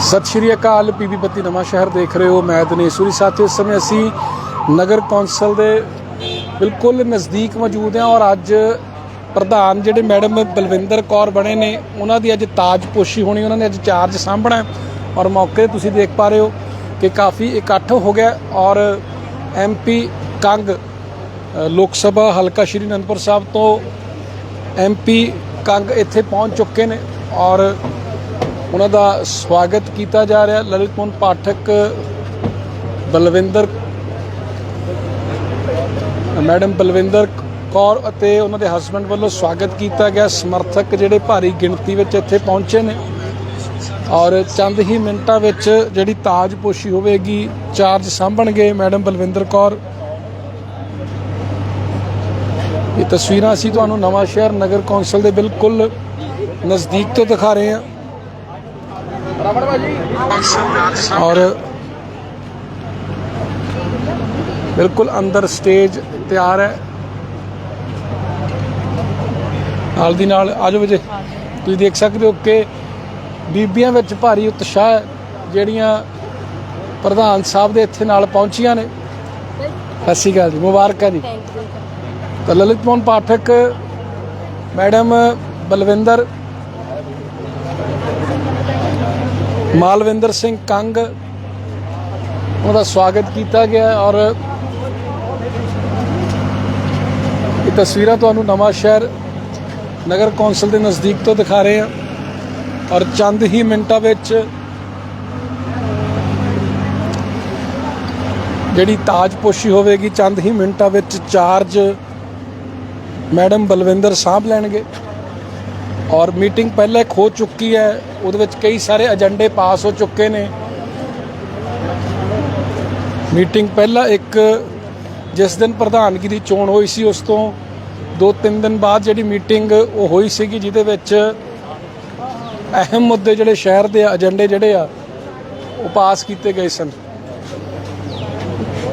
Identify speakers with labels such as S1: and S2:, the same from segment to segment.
S1: ਸਤਿ ਸ਼੍ਰੀ ਅਕਾਲ ਪੀਬੀ ਬੱਤੀ ਨਵਾਂ ਸ਼ਹਿਰ ਦੇਖ ਰਹੇ ਹੋ। ਮੈਂ ਦਿਨੇਸ਼ੂਰੀ ਸਾਥੀ ਇਸ ਸਮੇਂ ਅਸੀਂ ਨਗਰ ਕੌਂਸਲ ਦੇ ਬਿਲਕੁਲ ਨਜ਼ਦੀਕ ਮੌਜੂਦ ਹਾਂ ਔਰ ਅੱਜ ਪ੍ਰਧਾਨ ਜਿਹੜੇ ਮੈਡਮ ਬਲਵਿੰਦਰ ਕੌਰ ਬਣੇ ਨੇ, ਉਹਨਾਂ ਦੀ ਅੱਜ ਤਾਜਪੋਸ਼ੀ ਹੋਣੀ, ਉਹਨਾਂ ਨੇ ਅੱਜ ਚਾਰਜ ਸਾਂਭਣਾ ਔਰ ਮੌਕੇ ਤੁਸੀਂ ਦੇਖ ਪਾ ਰਹੇ ਹੋ ਕਿ ਕਾਫੀ ਇਕੱਠ ਹੋ ਗਿਆ ਔਰ ਐਮਪੀ ਕੰਗ ਲੋਕ ਸਭਾ ਹਲਕਾ ਸ਼੍ਰੀ ਅਨੰਦਪੁਰ ਸਾਹਿਬ ਤੋਂ ਐਮਪੀ ਕੰਗ ਇੱਥੇ ਪਹੁੰਚ ਚੁੱਕੇ ਨੇ ਔਰ ਉਹਨਾਂ ਦਾ ਸਵਾਗਤ ਕੀਤਾ ਜਾ ਰਿਹਾ। ਲਲਿਤ ਮੋਹਨ ਪਾਠਕ, ਬਲਵਿੰਦਰ, ਮੈਡਮ ਬਲਵਿੰਦਰ ਕੌਰ ਅਤੇ ਉਹਨਾਂ ਦੇ ਹਸਬੰਡ ਵੱਲੋਂ ਸਵਾਗਤ ਕੀਤਾ ਗਿਆ। ਸਮਰਥਕ ਜਿਹੜੇ ਭਾਰੀ ਗਿਣਤੀ ਵਿੱਚ ਇੱਥੇ ਪਹੁੰਚੇ ਨੇ। ਔਰ ਚੰਦ ਹੀ ਮਿੰਟਾਂ ਵਿੱਚ ਜਿਹੜੀ ਤਾਜਪੋਸ਼ੀ ਹੋਵੇਗੀ, ਚਾਰਜ ਸਾਂਭਣਗੇ ਮੈਡਮ ਬਲਵਿੰਦਰ ਕੌਰ। ਇਹ ਤਸਵੀਰਾਂ ਅਸੀਂ ਤੁਹਾਨੂੰ ਨਵਾਂ ਸ਼ਹਿਰ ਨਗਰ ਕੌਂਸਲ ਦੇ ਬਿਲਕੁਲ ਨਜ਼ਦੀਕ ਤੋਂ ਦਿਖਾ ਰਹੇ ਹਾਂ। ਔਰ ਬਿਲਕੁਲ ਅੰਦਰ ਸਟੇਜ ਤਿਆਰ ਹੈ। ਨਾਲ ਦੀ ਨਾਲ ਆਜੋ ਵਜੇ ਤੁਸੀਂ ਦੇਖ ਸਕਦੇ ਹੋ ਕਿ ਬੀਬੀਆਂ ਵਿੱਚ ਭਾਰੀ ਉਤਸ਼ਾਹ ਹੈ ਜਿਹੜੀਆਂ ਪ੍ਰਧਾਨ ਸਾਹਿਬ ਦੇ ਇੱਥੇ ਨਾਲ ਪਹੁੰਚੀਆਂ ਨੇ। ਸਤਿ ਸ਼੍ਰੀ ਅਕਾਲ ਜੀ ਮੁਬਾਰਕਾਂ ਜੀ। ਤਾਂ ਲਲਿਤ ਮੋਹਨ ਪਾਠਕ ਮੈਡਮ ਬਲਵਿੰਦਰ ਮਾਲਵਿੰਦਰ ਸਿੰਘ ਕੰਗ ਉਹਨਾਂ ਦਾ ਸਵਾਗਤ ਕੀਤਾ ਗਿਆ ਔਰ ਇਹ ਤਸਵੀਰਾਂ ਤੁਹਾਨੂੰ ਨਵਾਂ ਸ਼ਹਿਰ ਨਗਰ ਕੌਂਸਲ ਦੇ ਨਜ਼ਦੀਕ ਤੋਂ ਦਿਖਾ ਰਹੇ ਹਾਂ ਔਰ ਚੰਦ ਹੀ ਮਿੰਟਾਂ ਵਿੱਚ ਜਿਹੜੀ ਤਾਜਪੋਸ਼ੀ ਹੋਵੇਗੀ, ਚੰਦ ਹੀ ਮਿੰਟਾਂ ਵਿੱਚ ਚਾਰਜ ਮੈਡਮ ਬਲਵਿੰਦਰ ਸਾਂਭ ਲੈਣਗੇ। ਔਰ ਮੀਟਿੰਗ ਪਹਿਲਾਂ ਇੱਕ ਹੋ ਚੁੱਕੀ ਹੈ, ਉਹਦੇ ਵਿੱਚ ਕਈ ਸਾਰੇ ਏਜੰਡੇ ਪਾਸ ਹੋ ਚੁੱਕੇ ਨੇ। ਮੀਟਿੰਗ ਪਹਿਲਾਂ ਇੱਕ ਜਿਸ ਦਿਨ ਪ੍ਰਧਾਨਗੀ ਦੀ ਚੋਣ ਹੋਈ ਸੀ, ਉਸ ਤੋਂ 2-3 ਦਿਨ ਬਾਅਦ ਜਿਹੜੀ ਮੀਟਿੰਗ ਉਹ ਹੋਈ ਸੀਗੀ, ਜਿਹਦੇ ਵਿੱਚ ਅਹਿਮ ਮੁੱਦੇ ਜਿਹੜੇ ਸ਼ਹਿਰ ਦੇ ਏਜੰਡੇ ਜਿਹੜੇ ਆ, ਉਹ ਪਾਸ ਕੀਤੇ ਗਏ ਸਨ।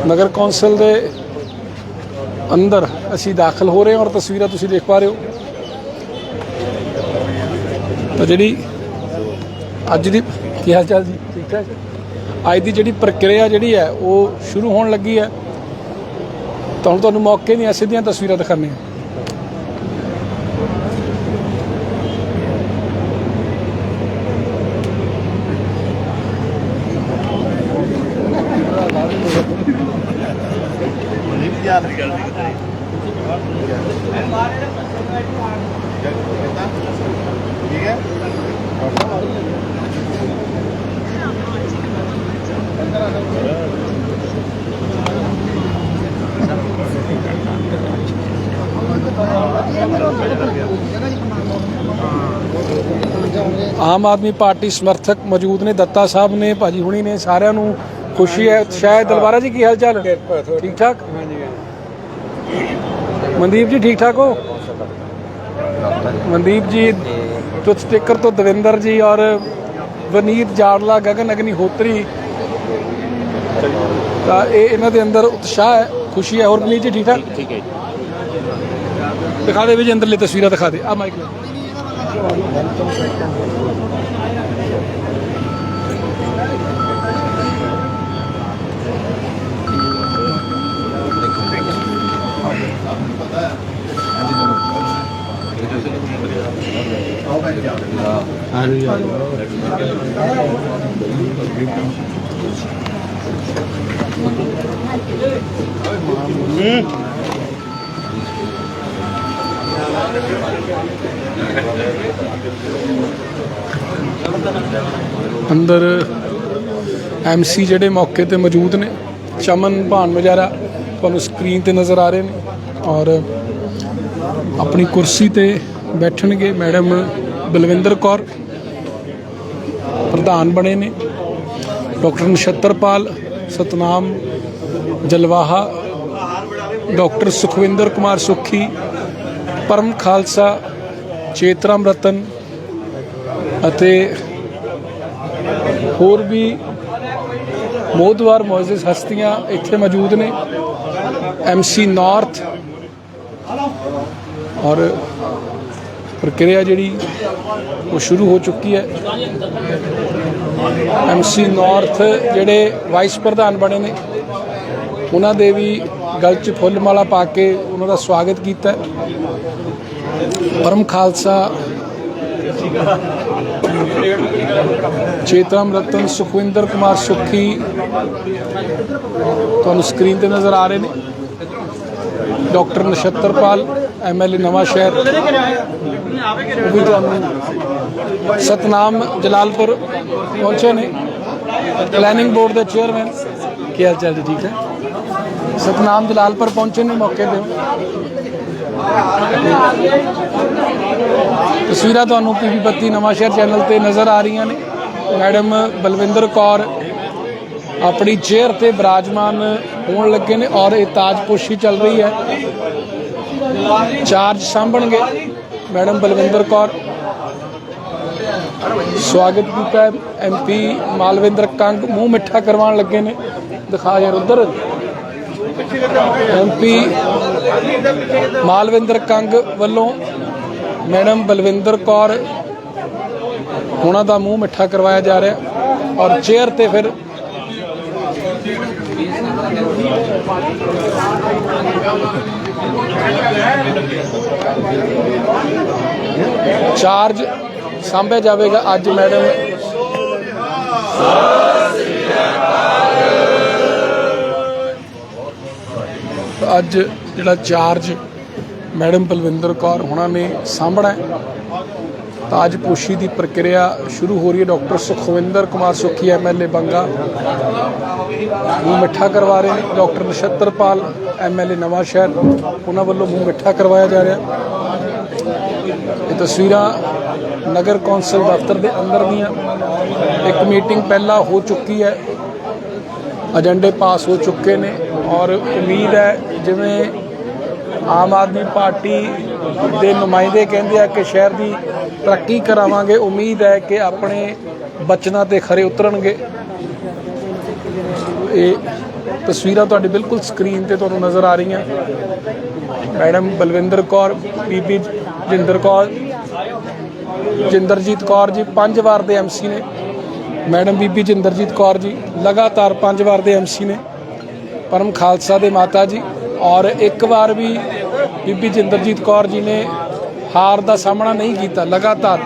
S1: ਨਗਰ ਕੌਂਸਲ ਦੇ ਅੰਦਰ ਅਸੀਂ ਦਾਖਲ ਹੋ ਰਹੇ ਹਾਂ ਔਰ ਤਸਵੀਰਾਂ ਤੁਸੀਂ ਦੇਖ ਪਾ ਰਹੇ ਹੋ। ਤਾਂ ਜਿਹੜੀ ਅੱਜ ਦੀ ਕੀ ਹਾਲ ਚਾਲ ਜੀ? ਠੀਕ ਠਾਕ ਅੱਜ ਦੀ ਜਿਹੜੀ ਪ੍ਰਕਿਰਿਆ ਜਿਹੜੀ ਹੈ ਉਹ ਸ਼ੁਰੂ ਹੋਣ ਲੱਗੀ ਹੈ। ਤਾਂ ਹੁਣ ਤੁਹਾਨੂੰ ਮੌਕੇ ਦੀਆਂ ਸਿੱਧੀਆਂ ਤਸਵੀਰਾਂ ਦਿਖਾਉਂਦੇ ਹਾਂ। ਆਮ ਆਦਮੀ ਪਾਰਟੀ ਸਮਰਥਕ ਮੌਜੂਦ ਨੇ ਦੱਤਾ ਸਾਹਿਬ ਨੇ ਭਾਜੀ ਹੁਣੀ ਨੇ ਸਾਰਿਆਂ ਨੂੰ ਖੁਸ਼ੀ ਹੈ। ਸ਼ਾਇਦ ਦਲਵਾਰਾ ਜੀ ਕੀ ਹਾਲ ਚਾਲ? ਠੀਕ ਠਾਕ? ਮਨਦੀਪ ਜੀ ਠੀਕ ਠਾਕ ਹੋ? ਮਨਦੀਪ ਜੀ ਤੁਤ ਸਟicker ਤੋਂ ਦਵਿੰਦਰ ਜੀ ਔਰ ਵਨੀਤ ਜਾੜਲਾ ਗਗਨ ਅਗਨੀ ਹੋਤਰੀ। ਤਾਂ ਇਹ ਇਹਨਾਂ ਦੇ ਅੰਦਰ ਉਤਸ਼ਾਹ ਹੈ ਖੁਸ਼ੀ ਹੈ। ਹੋਰ ਵਨੀਤ ਜੀ ਠੀਕ ਠਾਕ?
S2: ਠੀਕ ਹੈ
S1: ਦਿਖਾ ਦੇ ਵੀ ਜੀ ਅੰਦਰਲੀ ਤਸਵੀਰਾਂ ਦਿਖਾ ਦੇ। ਆ ਮਾਈਕ ਲੈ। 음. ਅੰਦਰ ਐਮਸੀ ਜਿਹੜੇ ਮੌਕੇ ਤੇ ਮੌਜੂਦ ਨੇ, ਚਮਨ, ਭਾਨ ਮਜਾਰਾ ਤੁਹਾਨੂੰ ਸਕਰੀਨ ਤੇ ਨਜ਼ਰ ਆ ਰਹੇ ਨੇ ਔਰ ਆਪਣੀ ਕੁਰਸੀ ਤੇ ਬੈਠਣਗੇ ਮੈਡਮ ਬਲਵਿੰਦਰ ਕੌਰ, ਪ੍ਰਧਾਨ ਬਣੇ ਨੇ, ਡਾਕਟਰ ਨਛੱਤਰਪਾਲ ਸਤਨਾਮ ਜਲਵਾਹਾ, ਡਾਕਟਰ ਸੁਖਵਿੰਦਰ ਕੁਮਾਰ ਸੁੱਖੀ ਪਰਮ ਖਾਲਸਾ ਚੇਤਰਾਮ ਰਤਨ ਅਤੇ ਹੋਰ ਵੀ ਮੋਦਵਾਰ ਮੌਜੂਦ ਹਸਤੀਆਂ ਇੱਥੇ ਮੌਜੂਦ ਨੇ। ਐਮਸੀ ਨਾਰਥ ਔਰ ਪ੍ਰਕਿਰਿਆ ਜਿਹੜੀ ਉਹ ਸ਼ੁਰੂ ਹੋ ਚੁੱਕੀ ਹੈ। ਐਮਸੀ ਨਾਰਥ ਜਿਹੜੇ ਵਾਈਸ ਪ੍ਰਧਾਨ ਬਣੇ ਨੇ। ਉਹਨਾਂ ਦੇ ਵੀ ਗਲ 'ਚ ਫੁੱਲ ਮਾਲਾ ਪਾ ਕੇ ਉਹਨਾਂ ਦਾ ਸਵਾਗਤ ਕੀਤਾ ਹੈ। ਪਰਮ ਖਾਲਸਾ ਚੇਤਰਾਮ ਰਤਨ ਸੁਖਵਿੰਦਰ ਕੁਮਾਰ ਸੁੱਖੀ ਤੁਹਾਨੂੰ ਸਕਰੀਨ ਤੇ ਨਜ਼ਰ ਆ ਰਹੇ ਨੇ। ਡਾਕਟਰ ਨਛੱਤਰਪਾਲ ਐਮਐਲਏ ਨਵਾਂ ਸ਼ਹਿਰ। ਉਹ ਵੀ ਤੁਹਾਨੂੰ ਸਤਨਾਮ ਜਲਾਲਪੁਰ ਪਹੁੰਚੇ ਨੇ। ਪਲੈਨਿੰਗ ਬੋਰਡ ਦੇ ਚੇਅਰਮੈਨ ਕੀ ਹਾਲ ਚਾਲ ਜੀ, ਠੀਕ ਹੈ? ਸਤਨਾਮ ਜਲਾਲਪੁਰ ਪਹੁੰਚੇ ਨੇ ਮੌਕੇ ਤੇ। ਤਸਵੀਰਾਂ ਤੁਹਾਨੂੰ ਪੀਪੀ ਬੱਤੀ ਨਵਾਂ ਸ਼ਹਿਰ ਚੈਨਲ ਤੇ ਨਜ਼ਰ ਆ ਰਹੀਆਂ ਨੇ। ਮੈਡਮ ਬਲਵਿੰਦਰ ਕੌਰ ਆਪਣੀ ਚੇਅਰ ਤੇ ਬਿਰਾਜਮਾਨ ਹੋਣ ਲੱਗੇ ਨੇ ਔਰ ਇਹ ਤਾਜਪੋਸ਼ੀ ਚੱਲ ਰਹੀ ਹੈ। ਚਾਰਜ ਸਾਂਭਣਗੇ ਮੈਡਮ ਬਲਵਿੰਦਰ ਕੌਰ। ਸਵਾਗਤ ਕੀਤਾ ਹੈ ਐਮਪੀ ਮਾਲਵਿੰਦਰ ਕੰਗ। ਮੂੰਹ ਮਿੱਠਾ ਕਰਵਾਉਣ ਲੱਗੇ ਨੇ। ਦਿਖਾ ਯਾਰ ਉਧਰ। ਐਮਪੀ ਮਾਲਵਿੰਦਰ ਕੰਗ ਵੱਲੋਂ ਮੈਡਮ ਬਲਵਿੰਦਰ ਕੌਰ ਉਹਨਾਂ ਦਾ ਮੂੰਹ ਮਿੱਠਾ ਕਰਵਾਇਆ ਜਾ ਰਿਹਾ ਔਰ ਚੇਅਰ ਤੇ ਫਿਰ ਚਾਰਜ ਸਾਂਭਿਆ ਜਾਵੇਗਾ ਅੱਜ ਮੈਡਮ ਅੱਜ ਜਿਹੜਾ ਚਾਰਜ ਮੈਡਮ ਬਲਵਿੰਦਰ ਕੌਰ ਹੁਣਾਂ ਨੇ ਸਾਂਭਣਾ ਹੈ ਤਾਜਪੋਸ਼ੀ ਦੀ ਪ੍ਰਕਿਰਿਆ ਸ਼ੁਰੂ ਹੋ ਰਹੀ ਹੈ। ਡਾਕਟਰ ਸੁਖਵਿੰਦਰ ਕੁਮਾਰ ਸੁੱਖੀ ਐਮਐਲਏ ਬੰਗਾ, ਮੂੰਹ ਮਿੱਠਾ ਕਰਵਾ ਰਹੇ ਨੇ। ਡਾਕਟਰ ਨਛੱਤਰਪਾਲ ਐਮਐਲਏ ਨਵਾਂ ਸ਼ਹਿਰ, ਉਹਨਾਂ ਵੱਲੋਂ ਮੂੰਹ ਮਿੱਠਾ ਕਰਵਾਇਆ ਜਾ ਰਿਹਾ। ਇਹ ਤਸਵੀਰਾਂ ਨਗਰ ਕੌਂਸਲ ਦਫ਼ਤਰ ਦੇ ਅੰਦਰ ਦੀਆਂ। ਇੱਕ ਮੀਟਿੰਗ ਪਹਿਲਾਂ ਹੋ ਚੁੱਕੀ ਹੈ ਏਜੰਡੇ ਪਾਸ ਹੋ ਚੁੱਕੇ ਨੇ। ਔਰ ਉਮੀਦ ਹੈ ਜਿਵੇਂ ਆਮ ਆਦਮੀ ਪਾਰਟੀ ਦੇ ਨੁਮਾਇੰਦੇ ਕਹਿੰਦੇ ਆ ਕਿ ਸ਼ਹਿਰ ਦੀ ਤਰੱਕੀ ਕਰਾਵਾਂਗੇ, ਉਮੀਦ ਹੈ ਕਿ ਆਪਣੇ ਬਚਨਾਂ ਤੇ ਖਰੇ ਉਤਰਨਗੇ। ਇਹ ਤਸਵੀਰਾਂ ਤੁਹਾਡੀ ਬਿਲਕੁਲ ਸਕਰੀਨ ਤੇ ਤੁਹਾਨੂੰ ਨਜ਼ਰ ਆ ਰਹੀਆਂ। ਮੈਡਮ ਬਲਵਿੰਦਰ ਕੌਰ, ਬੀਬੀ ਜਿੰਦਰ ਕੌਰ, ਜਿੰਦਰਜੀਤ ਕੌਰ ਜੀ, ਪੰਜ ਵਾਰ ਦੇ ਐਮਸੀ ਨੇ। ਮੈਡਮ ਬੀਬੀ ਜਿੰਦਰਜੀਤ ਕੌਰ ਜੀ, ਲਗਾਤਾਰ ਪੰਜ ਵਾਰ ਦੇ ਐਮਸੀ ਨੇ। ਪਰਮ ਖਾਲਸਾ ਦੇ ਮਾਤਾ ਜੀ ਔਰ ਇੱਕ ਵਾਰ ਵੀ ਬੀਬੀ ਜਿੰਦਰਜੀਤ ਕੌਰ ਜੀ ਨੇ ਹਾਰ ਦਾ ਸਾਹਮਣਾ ਨਹੀਂ ਕੀਤਾ। ਲਗਾਤਾਰ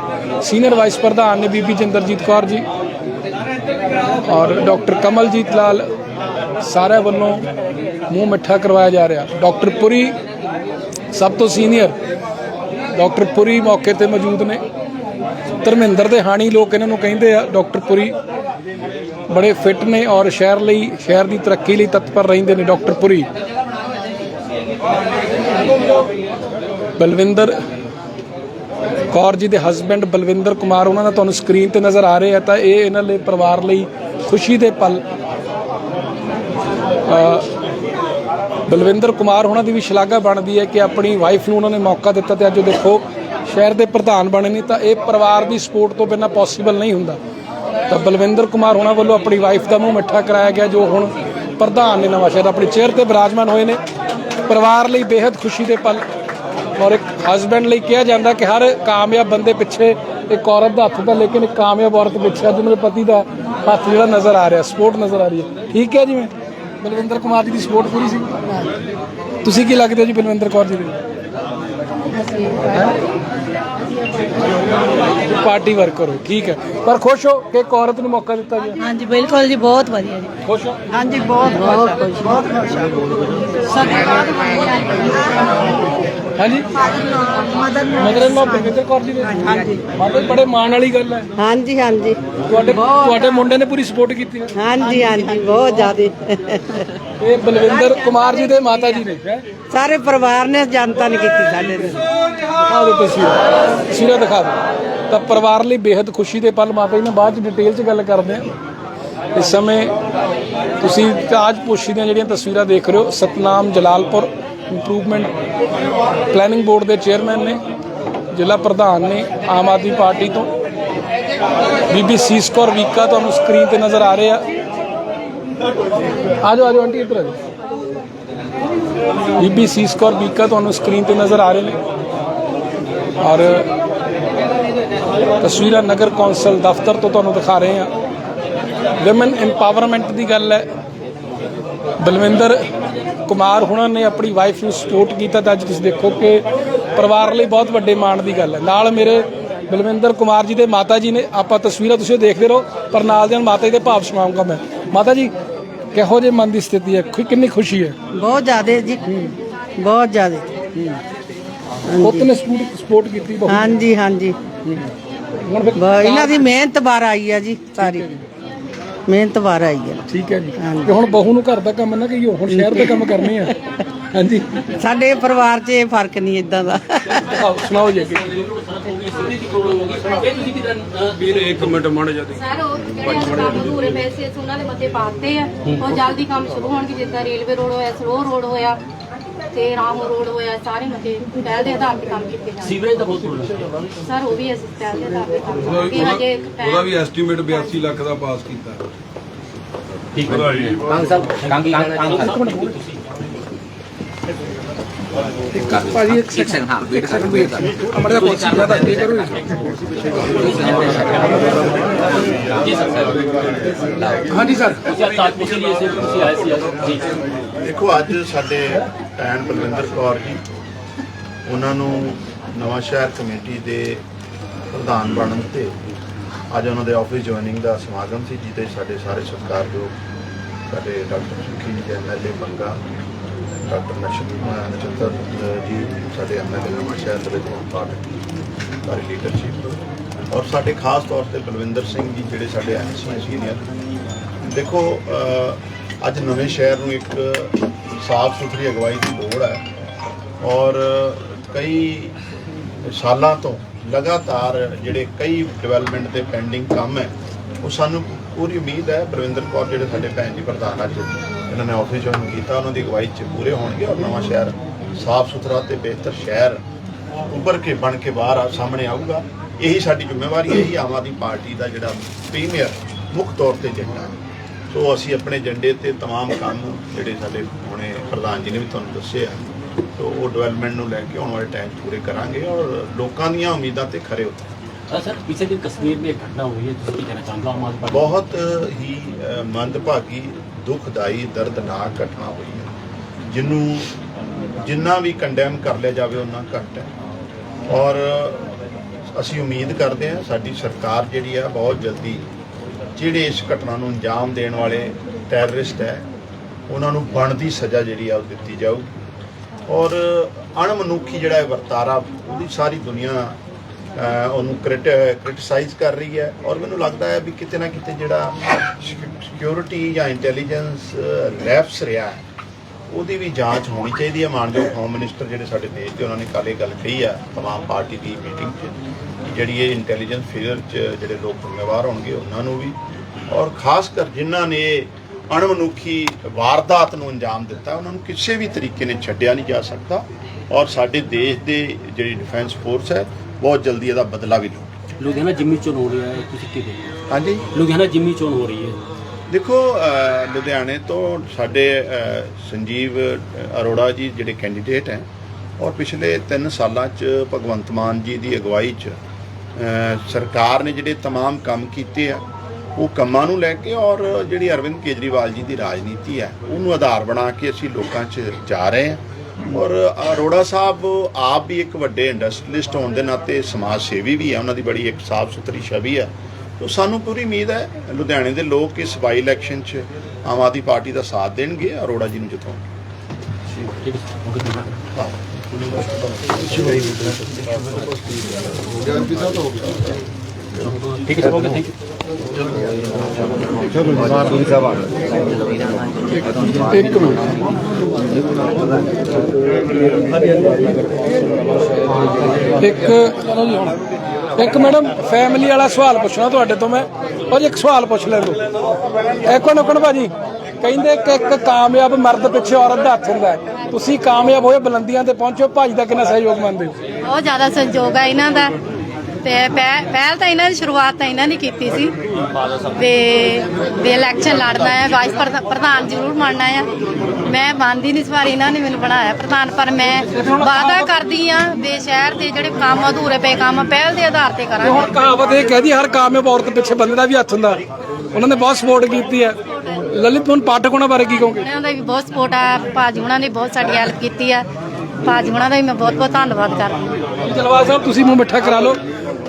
S1: ਸੀਨੀਅਰ ਵਾਈਸ ਪ੍ਰਧਾਨ ਨੇ ਬੀਬੀ ਜਿੰਦਰਜੀਤ ਕੌਰ ਜੀ ਔਰ ਡਾਕਟਰ ਕਮਲਜੀਤ ਲਾਲ ਸਾਰਿਆਂ ਵੱਲੋਂ ਮੂੰਹ ਮਿੱਠਾ ਕਰਵਾਇਆ ਜਾ ਰਿਹਾ। ਡਾਕਟਰ ਪੁਰੀ ਸਭ ਤੋਂ ਸੀਨੀਅਰ ਡਾਕਟਰ ਪੁਰੀ ਮੌਕੇ ਤੇ ਮੌਜੂਦ ਨੇ। ਧਰਮਿੰਦਰ ਦੇ ਹਾਣੀ ਲੋਕ ਇਹਨਾਂ ਨੂੰ ਕਹਿੰਦੇ ਆ, ਡਾਕਟਰ ਪੁਰੀ ਬੜੇ ਫਿੱਟ ਨੇ ਔਰ ਸ਼ਹਿਰ ਲਈ, ਸ਼ਹਿਰ ਦੀ ਤਰੱਕੀ ਲਈ ਤਤਪਰ ਰਹਿੰਦੇ ਨੇ ਡਾਕਟਰ ਪੁਰੀ। ਬਲਵਿੰਦਰ ਕੌਰ ਜੀ ਦੇ ਹਸਬੰਡ ਬਲਵਿੰਦਰ ਕੁਮਾਰ, ਉਹਨਾਂ ਦਾ ਤੁਹਾਨੂੰ ਸਕਰੀਨ ਤੇ ਨਜ਼ਰ ਆ ਰਿਹਾ ਤਾਂ ਇਹ ਇਹਨਾਂ ਲਈ ਪਰਿਵਾਰ ਲਈ ਖੁਸ਼ੀ ਦੇ ਪਲ। ਬਲਵਿੰਦਰ ਕੁਮਾਰ, ਉਹਨਾਂ ਦੀ ਵੀ ਸ਼ਲਾਘਾ ਬਣਦੀ ਹੈ ਕਿ ਆਪਣੀ ਵਾਈਫ ਨੂੰ ਉਹਨਾਂ ਨੇ ਮੌਕਾ ਦਿੱਤਾ ਤੇ ਅੱਜ ਦੇਖੋ, ਸ਼ਹਿਰ ਦੇ ਪ੍ਰਧਾਨ ਬਣੇ ਨੇ, ਤਾਂ ਇਹ ਪਰਿਵਾਰ ਦੀ ਸਪੋਰਟ ਤੋਂ ਬਿਨਾਂ ਪੋਸੀਬਲ ਨਹੀਂ ਹੁੰਦਾ। ਤਾਂ ਬਲਵਿੰਦਰ ਕੁਮਾਰ ਉਹਨਾਂ ਵੱਲੋਂ ਆਪਣੀ ਵਾਈਫ ਦਾ ਮੂੰਹ ਮਿੱਠਾ ਕਰਾਇਆ ਗਿਆ ਜੋ ਹੁਣ ਪ੍ਰਧਾਨ ਨੇ ਨਵਾਂ ਸ਼ਹਿਰ ਆਪਣੀ ਚੇਅਰ ਤੇ ਬਿਰਾਜਮਾਨ ਹੋਏ ਨੇ। ਪਰਿਵਾਰ ਲਈ ਬੇहद ਖੁਸ਼ੀ ਦੇ ਪਲ। ਔਰ ਇੱਕ ਹਸਬੰਡ ਲਈ ਕਿਹਾ ਜਾਂਦਾ ਕਿ ਹਰ ਕਾਮਯਾਬ ਬੰਦੇ ਪਿੱਛੇ ਇੱਕ ਔਰਤ ਦਾ ਹੱਥ ਤਾਂ ਲੇਕਿਨ ਇੱਕ ਕਾਮਯਾਬ ਔਰਤ ਪਿੱਛੇ ਅੱਜ ਦੇ ਪਤੀ ਦਾ ਹੱਥ ਜਿਹੜਾ ਨਜ਼ਰ ਆ ਰਿਹਾ ਸਪੋਰਟ ਨਜ਼ਰ ਆ ਰਹੀ ਹੈ। ਠੀਕ ਹੈ ਜਿਵੇਂ? ਬਲਵਿੰਦਰ ਕੁਮਾਰ ਜੀ ਦੀ ਸਪੋਰਟ ਪੂਰੀ ਸੀ? ਤੁਸੀਂ ਕੀ ਲੱਗਦੇ ਹੋ ਜੀ ਬਲਵਿੰਦਰ ਕੌਰ ਜੀ ਦੇ? ਪਾਰਟੀ ਵਰਕਰ ਹੋ ਠੀਕ ਹੈ। ਪਰ ਖੁਸ਼ ਹੋ ਕਿ ਇੱਕ ਔਰਤ ਨੂੰ ਮੌਕਾ ਦਿੱਤਾ ਗਿਆ?
S2: ਹਾਂਜੀ ਬਿਲਕੁਲ ਜੀ ਬਹੁਤ ਵਧੀਆ ਜੀ।
S1: ਖੁਸ਼ ਹੋ?
S2: ਹਾਂਜੀ ਬਹੁਤ ਬਹੁਤ ਖੁਸ਼। ਬਹੁਤ ਖੁਸ਼
S1: ਹਾਂਜੀ?
S2: ਮਦਨ
S1: ਮਦਰ ਇਨ ਬਲਵਿੰਦਰ ਕੌਰ ਜੀ ਦੇ
S2: ਹਾਂਜੀ।
S1: ਮਾਤਾ ਬੜੇ ਮਾਣ ਵਾਲੀ ਗੱਲ ਹੈ।
S3: ਹਾਂਜੀ ਹਾਂਜੀ।
S1: ਤੁਹਾਡੇ ਤੁਹਾਡੇ ਮੁੰਡੇ ਨੇ ਪੂਰੀ ਸਪੋਰਟ ਕੀਤੀ ਹੈ।
S3: ਹਾਂਜੀ ਹਾਂਜੀ ਬਹੁਤ ਜ਼ਿਆਦੇ।
S1: ਇਹ ਬਲਵਿੰਦਰ ਕੁਮਾਰ ਜੀ ਦੇ ਮਾਤਾ ਜੀ ਨੇ ਹੈਂ?
S3: ਸਾਰੇ ਪਰਿਵਾਰ ਨੇ ਜਨਤਾ ਨੇ ਕੀਤੀ ਸਾਡੇ ਤੇ।
S1: ਦਿਖਾ ਦਿਓ ਤਸਵੀਰ। ਤਸਵੀਰਾਂ ਦਿਖਾ ਦਿਓ। ਤਾਂ ਪਰਿਵਾਰ ਲਈ ਬੇहद ਖੁਸ਼ੀ ਦੇ ਪਲ ਮਾਤਾ ਜੀ ਨਾਲ ਬਾਅਦ ਚ ਡਿਟੇਲ ਚ ਗੱਲ ਕਰਦੇ ਹਾਂ ਇਸ ਸਮੇਂ ਤੁਸੀਂ ਤਾਜਪੋਸ਼ੀ ਦੀਆਂ ਜਿਹੜੀਆਂ ਤਸਵੀਰਾਂ ਦੇਖ ਰਹੇ ਹੋ, Satnam Jalalpur improvement planning board ਦੇ ਚੇਅਰਮੈਨ ਨੇ, ਜ਼ਿਲ੍ਹਾ ਪ੍ਰਧਾਨ ਨੇ, ਆਮ ਆਦਮੀ ਪਾਰਟੀ ਤੋਂ। ਬੀਬੀ ਸੀਸਕੌਰ ਵੀਕਾ ਤੁਹਾਨੂੰ ਸਕਰੀਨ ਤੇ ਨਜ਼ਰ ਆ ਰਹੇ ਆ। ਆ ਜਾਓ ਆ ਜਾਓ ਆਂਟੀ ਇੱਧਰ ਆ ਬੀਬੀ ਬੀਬੀ ਸੀਸਕੌਰ ਵੀਕਾ ਤੁਹਾਨੂੰ ਸਕਰੀਨ ਤੇ ਨਜ਼ਰ ਆ ਰਹੇ ਨੇ। ਔਰ ਤਸਵੀਰਾਂ ਨਗਰ ਕੌਂਸਲ ਦਫ਼ਤਰ ਤੋਂ ਤੁਹਾਨੂੰ ਦਿਖਾ ਰਹੇ ਹਾਂ। ਵਿਮਨ ਐਮਪਾਵਰਮੈਂਟ ਦੀ ਗੱਲ ਹੈ। ਬਲਵਿੰਦਰ ਕੁਮਾਰ ਹੁਣਾਂ ਨੇ ਆਪਣੀ ਵਾਈਫ ਨੂੰ ਸਪੋਰਟ ਕੀਤਾ ਤਾਂ ਅੱਜ ਤੁਸੀਂ ਦੇਖੋ ਕਿ ਪਰਿਵਾਰ ਲਈ ਬਹੁਤ ਵੱਡੇ ਮਾਣ ਦੀ ਗੱਲ ਹੈ। ਨਾਲ ਮੇਰੇ ਬਲਵਿੰਦਰ ਕੁਮਾਰ ਜੀ ਦੇ ਮਾਤਾ ਜੀ ਨੇ, ਆਪਾਂ ਤਸਵੀਰਾਂ ਤੁਸੀਂ ਦੇਖਦੇ ਰਹੋ, ਪਰ ਨਾਲ ਦੇ ਨਾਲ ਮਾਤਾ ਜੀ ਦੇ ਭਾਵ ਸੁਣਾਉਂਗਾ ਮੈਂ ਮਾਤਾ ਜੀ ਕਿਹੋ ਜਿਹੇ ਮਨ ਦੀ ਸਥਿਤੀ ਹੈ? ਖੁ- ਕਿੰਨੀ ਖੁਸ਼ੀ ਹੈ?
S3: ਬਹੁਤ ਜ਼ਿਆਦਾ ਜੀ। ਬਹੁਤ ਜ਼ਿਆਦਾ।
S1: ਪੁੱਤ ਨੇ ਸਪੋਰਟ ਸਪੋਰਟ ਕੀਤੀ ਬਹੁਤ।
S3: ਹਾਂਜੀ ਹਾਂਜੀ।
S1: ਹੁਣ ਫਿਰ
S3: ਬ- ਇਹਨਾਂ ਦੀ ਮਿਹਨਤ ਬਾਰ ਆਈ ਆ ਜੀ ਸਾਰੀ। ਮਿਹਨਤ ਬਾਰ ਆਈ ਆ।
S1: ਠੀਕ ਹੈ ਜੀ। ਤੇ ਹੁਣ ਬਹੂ ਨੂੰ ਘਰ ਦਾ ਕੰਮ ਨਾ ਕਹੀਓ ਹੁਣ ਸ਼ਹਿਰ ਦੇ ਕੰਮ ਕਰਨੇ ਆ? ਹਾਂਜੀ।
S3: ਸਾਡੇ ਪਰਿਵਾਰ 'ਚ ਇਹ ਫ਼ਰਕ ਨਹੀਂ ਇਦਾਂ ਦਾ।
S1: ਆਓ, ਸੁਣਾਓ ਜੀ ਅੱਗੇ।
S4: ਵੀਰ ਇੱਕ ਮਿੰਟ ਮੜ ਜਾ
S5: ਸਰ ਉਹ ਜਿਹੜੇ ਕੰਮ ਅਧੂਰੇ ਪੈਸੇ ਸੀ ਉਹਨਾਂ ਦੇ ਮੱਥੇ ਪਾਤੇ ਆ। ਉਹ ਜਲਦੀ ਕੰਮ ਸ਼ੁਰੂ ਹੋਣਗੇ ਜਿੱਦਾਂ ਰੇਲਵੇ ਰੋਡ ਹੋਇਆ ਸਲੋ ਰੋਡ ਹੋਇਆ ਤੇ ਰਾਮ ਰੋਡ ਹੋਇਆ ਸਾਰੇ ਮੱਥੇ ਪਹਿਲ ਦੇ ਆਧਾਰ ਤੇ ਕੰਮ ਕੀਤੇ ਜਾਣਗੇ
S4: ਸੀਵਰੇਜ ਦਾ ਬਹੁਤ ਪ੍ਰੋਬਲਮ
S5: ਸਰ ਉਹ ਵੀ ਅਸੀਂ ਪਹਿਲ ਦੇ ਆਧਾਰ ਤੇ ਕੰਮ ਕਰਾਂਗੇ ਹਜੇ ਇੱਕ
S6: ਉਹਦਾ ਵੀ ਐਸਟੀਮੇਟ 82 ਲੱਖ ਦਾ ਪਾਸ ਕੀਤਾ।
S4: ਠੀਕ ਹੈ। ਸਾਹਿਬ
S1: ਭਾਜੀ ਇੱਕ ਸੈਕਿੰਡ ਹਾਂ ਵੇਟ ਕਰ ਵੇਟ ਕਰ ਅਮਰ ਦਾ ਕੁਛ ਜ਼ਿਆਦਾ ਅੱਗੇ ਕਰੋ
S4: ਜੀ ਸਰ
S1: ਹਾਂਜੀ ਸਰ।
S7: ਦੇਖੋ, ਅੱਜ ਸਾਡੇ ਭੈਣ ਬਲਵਿੰਦਰ ਕੌਰ ਜੀ, ਉਹਨਾਂ ਨੂੰ ਨਵਾਂ ਸ਼ਹਿਰ ਕਮੇਟੀ ਦੇ ਪ੍ਰਧਾਨ ਬਣਨ ਤੇ ਅੱਜ ਉਹਨਾਂ ਦੇ ਆਫਿਸ ਜੁਆਇਨਿੰਗ ਦਾ ਸਮਾਗਮ ਸੀ, ਜਿਹਦੇ ਸਾਡੇ ਸਾਰੇ ਸਤਿਕਾਰਯੋਗ ਸਾਡੇ ਡਾਕਟਰ ਸੁਖੀ ਜੀ ਐਮਐਲਏ ਮੰਗਾ ਡਾਕਟਰ ਨਛੱਤਰ ਜੀ। ਸਾਡੇ ਐਮਐਲਏ ਨਵਾਂ ਸ਼ਹਿਰ ਦੇ ਵਿੱਚ ਪਾਰਟ ਸਾਰੀ ਲੀਡਰਸ਼ਿਪ ਔਰ ਸਾਡੇ ਖਾਸ ਤੌਰ ਤੇ ਬਲਵਿੰਦਰ ਸਿੰਘ ਜੀ, ਜਿਹੜੇ ਸਾਡੇ ਐਮਸੀ ਸੀਨੀਅਰ ਦੇਖੋ ਅੱਜ ਨਵੇਂ ਸ਼ਹਿਰ ਨੂੰ ਇੱਕ ਸਾਫ਼ ਸੁਥਰੀ ਅਗਵਾਈ ਦੀ ਲੋੜ ਹੈ। ਔਰ ਕਈ ਸਾਲਾਂ ਤੋਂ ਲਗਾਤਾਰ ਜਿਹੜੇ ਕਈ ਡਿਵੈਲਪਮੈਂਟ ਦੇ ਪੈਂਡਿੰਗ ਕੰਮ ਹੈ, ਉਹ ਸਾਨੂੰ ਪੂਰੀ ਉਮੀਦ ਹੈ ਬਲਵਿੰਦਰ ਕੌਰ, ਜਿਹੜੇ ਸਾਡੇ ਭੈਣ ਜੀ ਪ੍ਰਧਾਨ ਅੱਜ। ਇਹਨਾਂ ਨੇ ਆਫਿਸ ਜੁਆਇਨ ਕੀਤਾ ਉਹਨਾਂ ਦੀ ਅਗਵਾਈ 'ਚ ਪੂਰੇ ਹੋਣਗੇ ਔਰ ਨਵਾਂ ਸ਼ਹਿਰ ਸਾਫ਼ ਸੁਥਰਾ ਤੇ ਬਿਹਤਰ ਸ਼ਹਿਰ ਉੱਭਰ ਕੇ ਬਣ ਕੇ ਬਾਹਰ ਆ ਸਾਹਮਣੇ ਆਊਗਾ ਇਹੀ ਸਾਡੀ ਜ਼ਿੰਮੇਵਾਰੀ ਹੈ ਇਹੀ ਆਮ ਆਦਮੀ ਪਾਰਟੀ ਦਾ ਜਿਹੜਾ ਪ੍ਰੀਮੀਅਰ ਮੁੱਖ ਤੌਰ ਤੇ ਏਜੰਡਾ ਹੈ ਸੋ ਅਸੀਂ ਆਪਣੇ ਏਜੰਡੇ ਤੇ तमाम ਕੰਮ ਜਿਹੜੇ ਸਾਡੇ ਹੁਣੇ ਪ੍ਰਧਾਨ ਜੀ ਨੇ ਵੀ ਤੁਹਾਨੂੰ ਦੱਸਿਆ ਸੋ ਉਹ ਡਿਵੈਲਪਮੈਂਟ ਨੂੰ ਲੈ ਕੇ ਆਉਣ ਵਾਲੇ ਟਾਈਮ 'ਚ ਪੂਰੇ ਕਰਾਂਗੇ ਔਰ ਲੋਕਾਂ ਦੀਆਂ ਉਮੀਦਾਂ ਤੇ ਖਰੇ ਉਤਰਾਂਗੇ
S4: सर पीछे दिन कश्मीर में एक घटना हुई है जिसकी कहना चाहूँगा आम आदमी पार्टी
S7: ਬਹੁਤ ਹੀ ਅ, ਮੰਦਭਾਗੀ ਦੁਖਦਾਈ ਦਰਦਨਾਕ ਘਟਨਾ ਹੋਈ ਹੈ ਜਿਹਨੂੰ ਜਿੰਨਾ ਵੀ ਕੰਡੈਮ ਕਰ ਲਿਆ ਜਾਵੇ ਉਹਨਾਂ ਘੱਟ ਹੈ ਔਰ ਅਸੀਂ ਉਮੀਦ ਕਰਦੇ ਹਾਂ ਸਾਡੀ ਸਰਕਾਰ ਜਿਹੜੀ ਆ ਬਹੁਤ ਜਲਦੀ ਜਿਹੜੇ ਇਸ ਘਟਨਾ ਨੂੰ ਅੰਜਾਮ ਦੇਣ ਵਾਲੇ ਟੈਰਰਿਸਟ ਹੈ ਉਹਨਾਂ ਨੂੰ ਬਣਦੀ ਸਜ਼ਾ ਜਿਹੜੀ ਆ ਉਹ ਦਿੱਤੀ ਜਾਊ ਔਰ ਅਣਮਨੁੱਖੀ ਜਿਹੜਾ ਇਹ ਵਰਤਾਰਾ ਉਹਦੀ ਸਾਰੀ ਦੁਨੀਆ ਅਹ, ਉਹਨੂੰ ਕ੍ਰਿਟਿਸਾਈਜ਼ ਕਰ ਰਹੀ ਹੈ ਔਰ ਮੈਨੂੰ ਲੱਗਦਾ ਹੈ ਵੀ ਕਿਤੇ ਨਾ ਕਿਤੇ ਜਿਹੜਾ ਸਿਕਿਉਰਿਟੀ ਜਾਂ ਇੰਟੈਲੀਜੈਂਸ ਲੈਫਸ ਰਿਹਾ ਉਹਦੀ ਵੀ ਜਾਂਚ ਹੋਣੀ ਚਾਹੀਦੀ ਹੈ। ਮਾਨਯੋਗ ਹੋਮ ਮਿਨਿਸਟਰ ਜਿਹੜੇ ਸਾਡੇ ਦੇਸ਼ ਦੇ, ਉਹਨਾਂ ਨੇ ਕੱਲ੍ਹ ਇਹ ਗੱਲ ਕਹੀ ਆ ਤਮਾਮ ਪਾਰਟੀ ਦੀ ਮੀਟਿੰਗ 'ਚ, ਕਿ ਜਿਹੜੀ ਇਹ ਇੰਟੈਲੀਜੈਂਸ ਫੇਅਰ 'ਚ ਜਿਹੜੇ ਲੋਕ ਜ਼ਿੰਮੇਵਾਰ ਹੋਣਗੇ, ਉਹਨਾਂ ਨੂੰ ਵੀ। ਔਰ ਖਾਸ ਕਰ ਜਿਨ੍ਹਾਂ ਨੇ ਅਣਮਨੁੱਖੀ ਵਾਰਦਾਤ ਨੂੰ ਅੰਜਾਮ ਦਿੱਤਾ, ਉਹਨਾਂ ਨੂੰ ਕਿਸੇ ਵੀ ਤਰੀਕੇ ਨੇ ਛੱਡਿਆ ਨਹੀਂ ਜਾ ਸਕਦਾ। ਔਰ ਸਾਡੇ ਦੇਸ਼ ਦੇ ਜਿਹੜੀ ਡਿਫੈਂਸ ਫੋਰਸ ਹੈ ਬਹੁਤ ਜਲਦੀ ਇਹਦਾ ਬਦਲਾ ਵੀ ਲਊ
S4: लुधियाना जिम्मी चोन हो रहा है किसी की देखो
S7: ਹਾਂਜੀ
S4: लुधियाना जिम्मी चोन हो रही है
S7: ਦੇਖੋ ਅ, ਲੁਧਿਆਣੇ ਤੋਂ ਸਾਡੇ ਅ, ਸੰਜੀਵ ਅਰੋੜਾ ਜੀ ਜਿਹੜੇ ਕੈਂਡੀਡੇਟ ਹੈ ਔਰ ਪਿਛਲੇ 3 ਸਾਲਾਂ 'ਚ ਭਗਵੰਤ ਮਾਨ ਜੀ ਦੀ ਅਗਵਾਈ 'ਚ ਅ, ਸਰਕਾਰ ਨੇ ਜਿਹੜੇ तमाम ਕੰਮ ਕੀਤੇ ਆ ਉਹ ਕੰਮਾਂ ਨੂੰ ਲੈ ਕੇ ਔਰ ਜਿਹੜੀ ਅਰਵਿੰਦ ਕੇਜਰੀਵਾਲ ਜੀ ਦੀ ਰਾਜਨੀਤੀ ਹੈ ਉਹਨੂੰ ਆਧਾਰ ਬਣਾ ਕੇ ਅਸੀਂ ਲੋਕਾਂ 'ਚ ਜਾ ਰਹੇ ਹਾਂ ਔਰ ਅਰੋੜਾ ਸਾਹਿਬ ਆਪ ਵੀ ਇੱਕ ਵੱਡੇ ਇੰਡਸਟਰੀਲਿਸਟ ਹੋਣ ਦੇ ਨਾਤੇ ਸਮਾਜ ਸੇਵੀ ਵੀ ਹੈ ਉਹਨਾਂ ਦੀ ਬੜੀ ਇੱਕ ਸਾਫ਼ ਸੁਥਰੀ ਛਵੀ ਹੈ ਤੋ ਸਾਨੂੰ ਪੂਰੀ ਉਮੀਦ ਹੈ ਲੁਧਿਆਣੇ ਦੇ ਲੋਕ ਇਸ ਬਾਈ ਇਲੈਕਸ਼ਨ 'ਚ ਆਮ ਆਦਮੀ ਪਾਰਟੀ ਦਾ ਸਾਥ ਦੇਣਗੇ, ਅਰੋੜਾ ਜੀ ਨੂੰ ਜਿਤਾਉਣਗੇ
S4: ਠੀਕ ਹੈ ਹੋ ਗਿਆ ਥੈਂਕ ਯੂ
S1: ਇੱਕ ਇੱਕ ਮੈਡਮ ਫੈਮਿਲੀ ਵਾਲਾ ਸਵਾਲ ਪੁੱਛਣਾ ਤੁਹਾਡੇ ਤੋਂ ਮੈਂ। ਔਰ ਇੱਕ ਸਵਾਲ ਪੁੱਛ ਲੈਣ ਦੋ ਐਕਣ ਐਕਣ ਭਾਜੀ? ਕਹਿੰਦੇ ਕਿ ਇੱਕ ਕਾਮਯਾਬ ਮਰਦ ਪਿੱਛੇ ਔਰਤ ਦਾ ਹੱਥ ਹੁੰਦਾ ਤੁਸੀਂ ਕਾਮਯਾਬ ਹੋਏ ਬੁਲੰਦੀਆਂ ਤੇ ਪਹੁੰਚੋ, ਭਾਜੀ ਦਾ ਕਿੰਨਾ ਸਹਿਯੋਗ ਮੰਨਦੇ ਹੋ?
S5: ਬਹੁਤ ਜ਼ਿਆਦਾ ਸਹਿਯੋਗ ਹੈ ਇਹਨਾਂ ਦਾ। ਤੇ ਪਹਿ- ਪਹਿਲ ਤਾਂ ਇਹਨਾਂ ਦੀ ਸ਼ੁਰੂਆਤ ਤਾਂ ਇਹਨਾਂ ਨੇ ਕੀਤੀ ਸੀ। ਤੇ ਦੇ ਇਲੈਕਸ਼ਨ ਲੜਨਾ ਹੈ ਵਾਈਸ ਪ੍ਰਧਾ- ਪ੍ਰਧਾਨ ਜ਼ਰੂਰ ਬਣਨਾ ਹੈ ਮੈਂ ਮੰਨਦੀ ਨਹੀਂ ਇਸ ਵਾਰ ਇਹਨਾਂ ਨੇ ਮੈਨੂੰ ਬਣਾਇਆ ਪ੍ਰਧਾਨ ਪਰ ਮੈਂ ਵਾਅਦਾ ਕਰਦੀ ਆ ਦੇ ਸ਼ਹਿਰ ਦੇ ਜਿਹੜੇ ਕੰਮ ਅਧੂਰੇ ਪਏ ਕੰਮ ਪਹਿਲ ਦੇ ਆਧਾਰ ਤੇ
S1: ਤੇ
S5: ਕਰਾਂਗੇ।
S1: ਹੁਣ ਕਹਾਵਤ ਇਹ ਕਹਦੀ ਹਰ ਕਾਮਯਾਬ ਔਰਤ ਪਿੱਛੇ ਬੰਦੇ ਦਾ ਵੀ ਹੱਥ ਹੁੰਦਾ। ਉਹਨਾਂ ਨੇ ਬਹੁਤ ਸਪੋਰਟ ਕੀਤੀ ਹੈ। ਲਲਿਤ ਹੁਣ ਪਾਠਕ ਉਹਨਾਂ ਬਾਰੇ ਕੀ ਕਹੋਗੇ?
S5: ਉਹਨਾਂ ਦਾ ਵੀ ਬਹੁਤ ਸਪੋਰਟ ਆ। ਭਾਜੀ ਉਹਨਾਂ ਨੇ ਬਹੁਤ ਸਾਡੀ ਹੈਲਪ ਕੀਤੀ ਆ। ਭਾਜੀ ਉਹਨਾਂ ਦਾ ਵੀ ਮੈਂ ਬਹੁਤ ਬਹੁਤ ਧੰਨਵਾਦ ਕਰਦੀ ਹਾਂ।
S1: ਸਾਹਿਬ ਤੁਸੀਂ ਮੂੰਹ ਮਿੱਠਾ ਕਰਾ ਲਓ।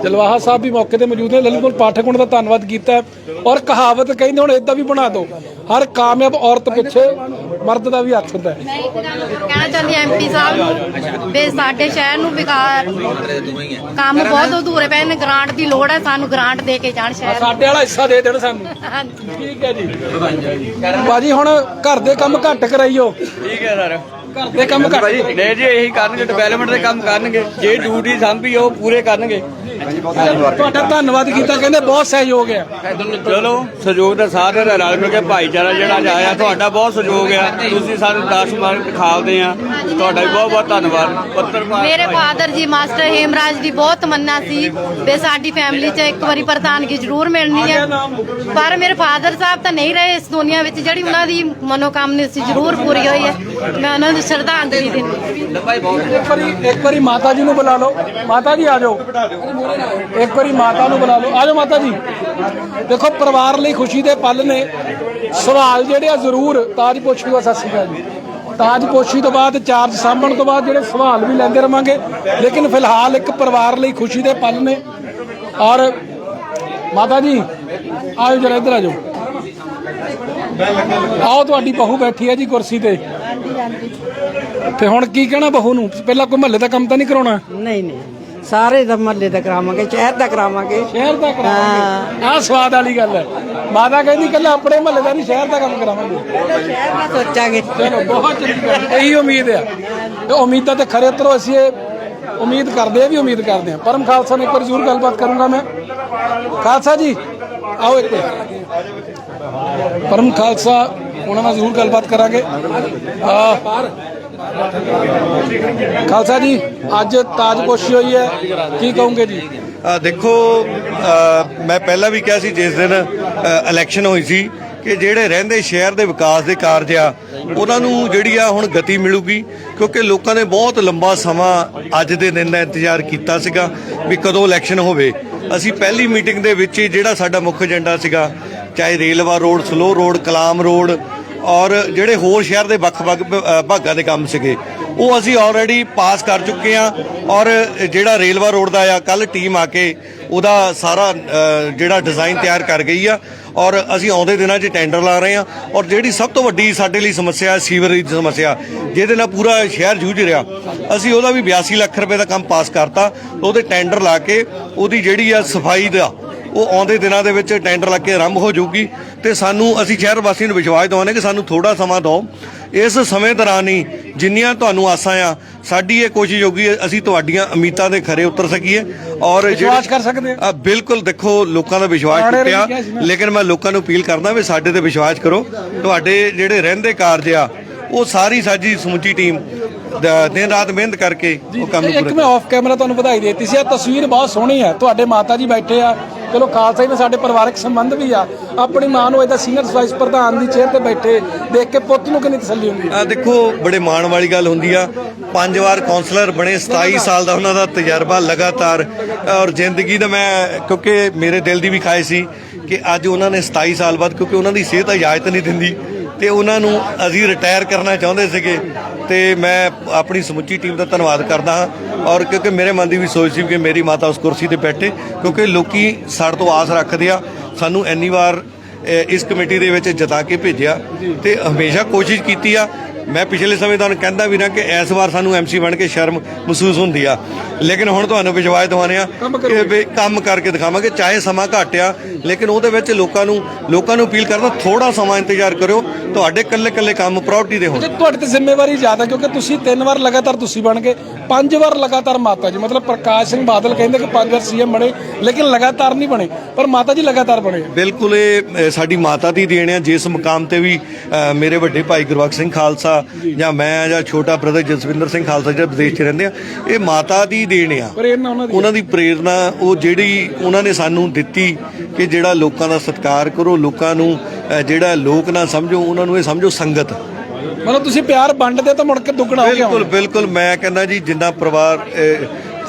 S1: ਜਲਵਾਹਾ ਸਾਹਿਬ ਵੀ ਮੌਕੇ ਤੇ ਮੌਜੂਦ ਨੇ। ਲਲਿਤਪੁਰ ਪਾਠਕ ਉਹਨਾਂ ਦਾ ਧੰਨਵਾਦ ਕੀਤਾ। ਔਰ ਕਹਾਵਤ ਕਹਿੰਦੇ ਹੁਣ ਇਦਾਂ ਵੀ ਬਣਾ ਦਿਓ। ਹਰ ਕਾਮਯਾਬ ਔਰਤ ਪਿੱਛੇ ਮਰਦ ਦਾ ਵੀ ਹੱਥ ਹੁੰਦਾ ਹੈ।
S5: ਕਹਿਣਾ ਚਾਹੁੰਦੀ ਐਮਪੀ ਸਾਹਿਬ ਨੂੰ ਵੀ ਸਾਡੇ ਸ਼ਹਿਰ ਨੂੰ ਵਿਕਾਸ ਕੰਮ ਬਹੁਤ ਅਧੂਰੇ ਪਏ ਨੇ। ਗ੍ਰਾਂਟ ਦੀ ਲੋੜ ਹੈ ਸਾਨੂੰ ਗ੍ਰਾਂਟ ਦੇ ਕੇ ਜਾਣ ਸ਼ਹਿਰ।
S1: ਸਾਡੇ ਵਾਲਾ ਹਿੱਸਾ ਦੇ ਦੇਣ ਸਾਨੂੰ।
S5: ਹਾਂਜੀ।
S1: ਠੀਕ ਹੈ ਜੀ। ਬਾਜੀ ਹੁਣ ਘਰ ਦੇ ਕੰਮ ਘੱਟ ਕਰਾਈਓ।
S8: ਠੀਕ ਹੈ ਸਰ।
S1: ਘਰ ਦੇ ਕੰਮ ਘੱਟ
S8: ਨਹੀਂ ਜੀ ਇਹੀ ਕਰਨਗੇ ਡਿਵੈਲਪਮੈਂਟ ਦੇ ਕੰਮ ਕਰਨਗੇ। ਜੇ ਡਿਊਟੀ ਸੰਭੀ ਉਹ ਪੂਰੇ ਕਰਨਗੇ।
S1: ਤੁਹਾਡਾ ਧੰਨਵਾਦ ਕੀਤਾ ਕਹਿੰਦੇ ਬਹੁਤ ਸਹਿਯੋਗ ਹੈ
S8: ਚਲੋ ਸਹਿਯੋਗ ਦਾ ਸਾਥ ਹੈ ਰਲ ਮਿਲ ਕੇ ਭਾਈਚਾਰਾ ਜਿਹੜਾ ਆਇਆ ਤੁਹਾਡਾ ਬਹੁਤ ਸਹਿਯੋਗ ਹੈ ਤੁਸੀਂ ਸਾਨੂੰ 10 ਮਾਰਕ ਦਿਖਾਉਂਦੇ ਆ। ਤੁਹਾਡਾ ਵੀ ਬਹੁਤ ਬਹੁਤ ਧੰਨਵਾਦ। ਪੱਤਰ
S5: ਮੇਰੇ ਫਾਦਰ ਜੀ ਮਾਸਟਰ ਹੇਮਰਾਜ ਦੀ ਬਹੁਤ ਤਮੰਨਾ ਸੀ ਵੀ ਸਾਡੀ ਫੈਮਿਲੀ 'ਚ ਇੱਕ ਵਾਰੀ ਪ੍ਰਧਾਨਗੀ ਜ਼ਰੂਰ ਮਿਲਣੀ ਹੈ ਪਰ ਮੇਰੇ ਫਾਦਰ ਸਾਹਿਬ ਤਾਂ ਨਹੀਂ ਰਹੇ ਇਸ ਦੁਨੀਆ ਵਿੱਚ ਜਿਹੜੀ ਉਹਨਾਂ ਦੀ ਮਨੋਕਾਮਨਾ ਸੀ ਜ਼ਰੂਰ ਪੂਰੀ ਹੋਈ ਹੈ। ਮੈਂ ਉਹਨਾਂ ਨੂੰ ਸ਼ਰਧਾਂਜਲੀ ਦਿੰਦੀ
S1: ਇੱਕ ਵਾਰੀ ਇੱਕ ਵਾਰੀ ਮਾਤਾ ਜੀ ਨੂੰ ਬੁਲਾ ਲਓ। ਮਾਤਾ ਜੀ ਆ ਜਾਓ। ਇੱਕ ਵਾਰੀ ਮਾਤਾ ਨੂੰ ਬੁਲਾ ਲਓ। ਆ ਜਾਓ ਮਾਤਾ ਜੀ। ਦੇਖੋ ਪਰਿਵਾਰ ਲਈ ਖੁਸ਼ੀ ਦੇ ਪਲ ਨੇ। ਸਵਾਲ ਜਿਹੜੇ ਆ ਜ਼ਰੂਰ ਤਾਜ ਪੁੱਛੀ ਦਾ ਸਤਿ ਸ਼੍ਰੀ ਅਕਾਲ ਜੀ। ਤਾਜ ਪੁੱਛੀ ਤੋਂ ਬਾਅਦ ਚਾਰਜ ਸਾਂਭਣ ਤੋਂ ਬਾਅਦ ਜਿਹੜੇ ਸਵਾਲ ਵੀ ਲੈਂਦੇ ਰਵਾਂਗੇ। ਲੇਕਿਨ ਫਿਲਹਾਲ ਇੱਕ ਪਰਿਵਾਰ ਲਈ ਖੁਸ਼ੀ ਦੇ ਪਲ ਨੇ। ਔਰ ਮਾਤਾ ਜੀ ਆਓ ਜਰਾ ਇੱਧਰ ਆ ਜਾਓ। ਆਓ ਤੁਹਾਡੀ ਬਹੂ ਬੈਠੀ ਹੈ ਜੀ ਕੁਰਸੀ ਤੇ। ਤੇ ਹੁਣ ਕੀ ਕਹਿਣਾ ਬਹੂ ਨੂੰ? ਪਹਿਲਾਂ ਕੋਈ ਮਹੱਲੇ ਦਾ ਕੰਮ ਤਾਂ ਨਹੀਂ ਕਰਾਉਣਾ?
S3: ਨਹੀਂ ਨਹੀਂ। ਸਾਰੇ ਦਾ ਮਹੱਲੇ ਦਾ ਕਰਾਵਾਂਗੇ ਸ਼ਹਿਰ ਦਾ ਕਰਾਵਾਂਗੇ।
S1: ਸ਼ਹਿਰ ਦਾ ਕਰਾਵਾਂਗੇ। ਆਹ ਸਵਾਦ ਵਾਲੀ ਗੱਲ ਹੈ। ਮਾਤਾ ਕਹਿੰਦੀ ਕੱਲਾ ਆਪਣੇ ਮਹੱਲੇ ਦਾ ਨਹੀਂ ਸ਼ਹਿਰ ਦਾ ਕੰਮ ਕਰਾਵਾਂਗੇ।
S3: ਸ਼ਹਿਰ ਦਾ ਸੋਚਾਂਗੇ।
S1: ਚਲੋ ਬਹੁਤ ਚੰਗੀ ਗੱਲ ਇਹੀ ਉਮੀਦ ਆ। ਤੇ ਉਮੀਦਾਂ ਤੇ ਖਰੇ ਉਤਰੋ ਅਸੀਂ ਇਹ ਉਮੀਦ ਕਰਦੇ ਆ ਵੀ ਉਮੀਦ ਕਰਦੇ ਆ। ਪਰਮ ਖਾਲਸਾ ਨੇ ਇੱਕ ਵਾਰ ਜ਼ਰੂਰ ਗੱਲਬਾਤ ਕਰੂੰਗਾ ਮੈਂ। ਖਾਲਸਾ ਜੀ ਆਓ ਇੱਕ ਪਰਮ ਖਾਲਸਾ ਉਹਨਾਂ ਨਾਲ ਜ਼ਰੂਰ ਗੱਲਬਾਤ ਕਰਾਂਗੇ। ਆ ਖਾਲਸਾ ਜੀ, ਅੱਜ ਤਾਜਪੋਸ਼ੀ ਹੋਈ ਹੈ। ਕੀ ਕਹੋਗੇ ਜੀ?
S9: ਦੇਖੋ ਮੈਂ ਪਹਿਲਾਂ ਵੀ ਕਿਹਾ ਸੀ, ਜਿਸ ਦਿਨ ਇਲੈਕਸ਼ਨ ਹੋਈ ਸੀ, ਕਿ ਜਿਹੜੇ ਰਹਿੰਦੇ ਸ਼ਹਿਰ ਦੇ ਵਿਕਾਸ ਦੇ ਕਾਰਜ ਆ, ਉਹਨਾਂ ਨੂੰ ਜਿਹੜੀ ਆ ਹੁਣ ਗਤੀ ਮਿਲੂਗੀ, ਕਿਉਂਕਿ ਲੋਕਾਂ ਨੇ ਬਹੁਤ ਲੰਬਾ ਸਮਾਂ ਅੱਜ ਦੇ ਦਿਨ ਦਾ ਇੰਤਜ਼ਾਰ ਕੀਤਾ ਸੀਗਾ ਵੀ ਕਦੋਂ ਇਲੈਕਸ਼ਨ ਹੋਵੇ। ਅਸੀਂ ਪਹਿਲੀ ਮੀਟਿੰਗ ਦੇ ਵਿੱਚ ਜਿਹੜਾ ਸਾਡਾ ਮੁੱਖ ਏਜੰਡਾ ਸੀਗਾ, ਚਾਹੇ ਰੇਲਵਾ ਰੋਡ, ਸਲੋ ਰੋਡ, ਕਲਾਮ ਰੋਡ ਔਰ ਜਿਹੜੇ ਹੋਰ ਸ਼ਹਿਰ ਦੇ ਵੱਖ-ਵੱਖ ਭਾਗਾਂ ਦੇ ਕੰਮ ਸੀਗੇ, ਉਹ ਅਸੀਂ ਆਲਰੇਡੀ ਪਾਸ ਕਰ ਚੁੱਕੇ ਆ ਔਰ ਜਿਹੜਾ ਰੇਲਵਾ ਰੋਡ ਦਾ ਆ ਕੱਲ ਟੀਮ ਆ ਕੇ ਉਹਦਾ ਸਾਰਾ ਜਿਹੜਾ ਡਿਜ਼ਾਈਨ ਤਿਆਰ ਕਰ ਗਈ ਆ। ਔਰ ਅਸੀਂ ਆਉਂਦੇ ਦਿਨਾਂ 'ਚ ਟੈਂਡਰ ਲਾ ਰਹੇ ਆ ਔਰ ਜਿਹੜੀ ਸਭ ਤੋਂ ਵੱਡੀ ਸਾਡੇ ਲਈ ਸਮੱਸਿਆ ਹੈ, ਸੀਵਰੇਜ ਦੀ ਸਮੱਸਿਆ, ਜਿਹਦੇ ਨਾਲ ਪੂਰਾ ਸ਼ਹਿਰ ਜੂਝ ਰਿਹਾ। ਅਸੀਂ ਉਹਦਾ ਵੀ 82 ਲੱਖ ਰੁਪਏ ਦਾ ਕੰਮ ਪਾਸ ਕਰਤਾ। ਉਹਦੇ ਟੈਂਡਰ ਲਾ ਕੇ ਉਹਦੀ ਜਿਹੜੀ ਆ ਸਫ਼ਾਈ ਦਾ ਉਹ ਆਉਂਦੇ ਦਿਨਾਂ ਦੇ ਵਿੱਚ ਟੈਂਡਰ ਲੱਗ ਕੇ ਆਰੰਭ ਹੋ ਜਾਊਗੀ ਤੇ ਸਾਨੂੰ ਅਸੀਂ ਸ਼ਹਿਰ ਵਾਸੀਆਂ ਨੂੰ ਵਿਸ਼ਵਾਸ ਦਿਵਾਉਂਦੇ ਕਿ ਸਾਨੂੰ ਥੋੜਾ ਸਮਾਂ ਦਿਓ। ਇਸ ਸਮੇਂ ਦੌਰਾਨ ਹੀ ਜਿੰਨੀਆਂ ਤੁਹਾਨੂੰ ਆਸਾਂ ਆ ਸਾਡੀ ਇਹ ਕੋਸ਼ਿਸ਼ ਹੋਗੀ ਅਸੀਂ ਤੁਹਾਡੀਆਂ ਉਮੀਦਾਂ ਦੇ ਖਰੇ ਉਤਰ ਸਕੀਏ ਔਰ
S1: ਵਿਸ਼ਵਾਸ ਕਰ ਸਕਦੇ
S9: ਆ ਬਿਲਕੁਲ ਦੇਖੋ ਲੋਕਾਂ ਦਾ ਵਿਸ਼ਵਾਸ ਟੁੱਟਿਆ। ਲੇਕਿਨ ਮੈਂ ਲੋਕਾਂ ਨੂੰ ਅਪੀਲ ਕਰਦਾ ਵੀ ਸਾਡੇ ਤੇ ਵਿਸ਼ਵਾਸ ਕਰੋ। ਤੁਹਾਡੇ ਜਿਹੜੇ ਰਹਿੰਦੇ ਕਾਰਜ ਆ ਉਹ ਸਾਰੀ ਸਾਡੀ ਸਮੁੱਚੀ ਟੀਮ ਦਿਨ ਰਾਤ ਮਿਹਨਤ ਕਰਕੇ ਉਹ ਕੰਮ ਨੂੰ
S1: ਇੱਕ
S9: ਪੂਰਾ
S1: ਮੈਂ ਆਫ ਕੈਮਰਾ ਤੁਹਾਨੂੰ ਵਧਾਈ ਦਿੱਤੀ ਸੀ ਇਹ ਤਸਵੀਰ ਬਹੁਤ ਸੋਹਣੀ ਹੈ। ਤੁਹਾਡੇ ਮਾਤਾ ਜੀ ਬੈਠੇ ਆ ਚਲੋ ਖਾਲਸਾ ਜੀ ਨਾਲ ਸਾਡੇ ਪਰਿਵਾਰਕ ਸੰਬੰਧ ਵੀ ਆ। ਆਪਣੀ ਮਾਂ ਨੂੰ ਇਹਦਾ ਸੀਨੀਅਰ ਵਾਈਸ ਪ੍ਰਧਾਨ ਦੀ ਚੇਅਰ ਤੇ ਬੈਠੇ ਦੇਖ ਕੇ ਪੁੱਤ ਨੂੰ ਕਿੰਨੀ ਤਸੱਲੀ ਹੁੰਦੀ
S9: ਆ। ਦੇਖੋ ਬੜੇ ਮਾਣ ਵਾਲੀ ਗੱਲ ਹੁੰਦੀ ਆ। ਪੰਜ ਵਾਰ ਕਾਉਂਸਲਰ ਬਣੇ 27 ਸਾਲ ਦਾ ਉਹਨਾਂ ਦਾ ਤਜਰਬਾ ਲਗਾਤਾਰ। ਔਰ ਜ਼ਿੰਦਗੀ ਦਾ ਮੈਂ ਕਿਉਂਕਿ ਮੇਰੇ ਦਿਲ ਦੀ ਵੀ ਖਾਏ ਸੀ ਕਿ ਅੱਜ ਉਹਨਾਂ ਨੇ 27 ਸਾਲ ਬਾਅਦ ਕਿਉਂਕਿ ਉਹਨਾਂ ਦੀ ਸਿਹਤ ਇਜਾਜ਼ਤ ਨਹੀਂ ਦਿੰਦੀ। ਤੇ ਉਹਨਾਂ ਨੂੰ ਅਸੀਂ ਰਿਟਾਇਰ ਕਰਨਾ ਚਾਹੁੰਦੇ ਸੀਗੇ ਤੇ ਮੈਂ ਆਪਣੀ ਸਮੁੱਚੀ ਟੀਮ ਦਾ ਧੰਨਵਾਦ ਕਰਦਾ ਹਾਂ ਔਰ ਕਿਉਂਕਿ ਮੇਰੇ ਮਨ ਦੀ ਵੀ ਸੋਚ ਸੀ ਕਿ ਮੇਰੀ ਮਾਤਾ ਉਸ ਕੁਰਸੀ ਤੇ ਬੈਠੇ ਕਿਉਂਕਿ ਲੋਕੀ ਸਾਡੇ ਤੋਂ ਆਸ ਰੱਖਦੇ ਆ, ਸਾਨੂੰ ਇੰਨੀ ਵਾਰ ਇਸ ਕਮੇਟੀ ਦੇ ਵਿੱਚ ਜਤਾ ਕੇ ਭੇਜਿਆ ਤੇ ਹਮੇਸ਼ਾ ਕੋਸ਼ਿਸ਼ ਕੀਤੀ ਆ ਮੈਂ ਪਿਛਲੇ ਸਮੇਂ ਤੁਹਾਨੂੰ ਕਹਿੰਦਾ ਵੀ ਨਾ ਕਿ ਇਸ ਵਾਰ ਸਾਨੂੰ ਐਮਸੀ ਬਣ ਕੇ ਸ਼ਰਮ ਮਹਿਸੂਸ ਹੁੰਦੀ ਆ। ਲੇਕਿਨ ਹੁਣ ਤੁਹਾਨੂੰ ਵਿਸ਼ਵਾਸ ਦਿਵਾਉਂਦੇ ਆ ਕਿ ਵੀ ਕੰਮ ਕਰਕੇ ਦਿਖਾਵਾਂਗੇ ਚਾਹੇ ਸਮਾਂ ਘੱਟ ਆ ਲੇਕਿਨ ਉਹਦੇ ਵਿੱਚ ਲੋਕਾਂ ਨੂੰ ਲੋਕਾਂ ਨੂੰ ਅਪੀਲ ਕਰਦਾ ਥੋੜਾ ਸਮਾਂ ਇੰਤਜ਼ਾਰ ਕਰਿਓ। ਤੁਹਾਡੇ ਕੱਲੇ ਕੱਲੇ ਕੰਮ ਪ੍ਰਾਪਰਟੀ ਦੇ ਹੋਣ।
S1: ਤੁਹਾਡੇ ਤੇ ਜ਼ਿੰਮੇਵਾਰੀ ਜ਼ਿਆਦਾ ਕਿਉਂਕਿ ਤੁਸੀਂ ਤਿੰਨ ਵਾਰ ਲਗਾਤਾਰ ਤੁਸੀਂ ਬਣ ਗਏ। ਪੰਜ ਵਾਰ ਲਗਾਤਾਰ ਮਾਤਾ ਜੀ ਮਤਲਬ ਪ੍ਰਕਾਸ਼ ਸਿੰਘ ਬਾਦਲ ਕਹਿੰਦੇ ਕਿ ਪੰਜ ਵਾਰ ਸੀਐਮ ਬਣੇ ਲੇਕਿਨ ਲਗਾਤਾਰ ਨਹੀਂ ਬਣੇ ਪਰ ਮਾਤਾ ਜੀ ਲਗਾਤਾਰ ਬਣੇ।
S9: ਬਿਲਕੁਲ ਇਹ ਸਾਡੀ ਮਾਤਾ ਦੀ ਦੇਣ ਆ ਜਿਸ ਮੁਕਾਮ ਤੇ ਵੀ ਮੇਰੇ ਵੱਡੇ ਭਾਈ ਗੁਰਬਖਸ਼ ਸਿੰਘ ਖਾਲਸਾ ਜਾਂ। ਮੈਂ ਜਾਂ ਛੋਟਾ ਬ੍ਰਦਰ ਜਸਵਿੰਦਰ ਸਿੰਘ ਖਾਲਸਾ ਜਿਹੜਾ ਵਿਦੇਸ਼ 'ਚ ਰਹਿੰਦੇ ਆ ਇਹ ਮਾਤਾ ਦੀ ਦੇਣ ਆ।
S1: ਉਹਨਾਂ ਦੀ
S9: ਪ੍ਰੇਰਣਾ ਉਹ ਜਿਹੜੀ ਉਹਨਾਂ ਨੇ ਸਾਨੂੰ ਦਿੱਤੀ ਕਿ ਜਿਹੜਾ ਲੋਕਾਂ ਦਾ ਸਤਿਕਾਰ ਕਰੋ ਲੋਕਾਂ ਨੂੰ ਜਿਹੜਾ ਲੋਕ ਨਾ ਸਮਝੋ ਉਹਨਾਂ ਨੂੰ ਇਹ ਸਮਝੋ ਸੰਗਤ।
S1: ਮਤਲਬ ਤੁਸੀਂ ਪਿਆਰ ਵੰਡਦੇ ਤਾਂ ਮੁੜ ਕੇ ਦੁੱਗਣਾ ਹੋ ਗਿਆ
S9: ਬਿਲਕੁਲ ਬਿਲਕੁਲ ਮੈਂ ਕਹਿੰਦਾ ਜੀ ਜਿੰਨਾ ਪਰਿਵਾਰ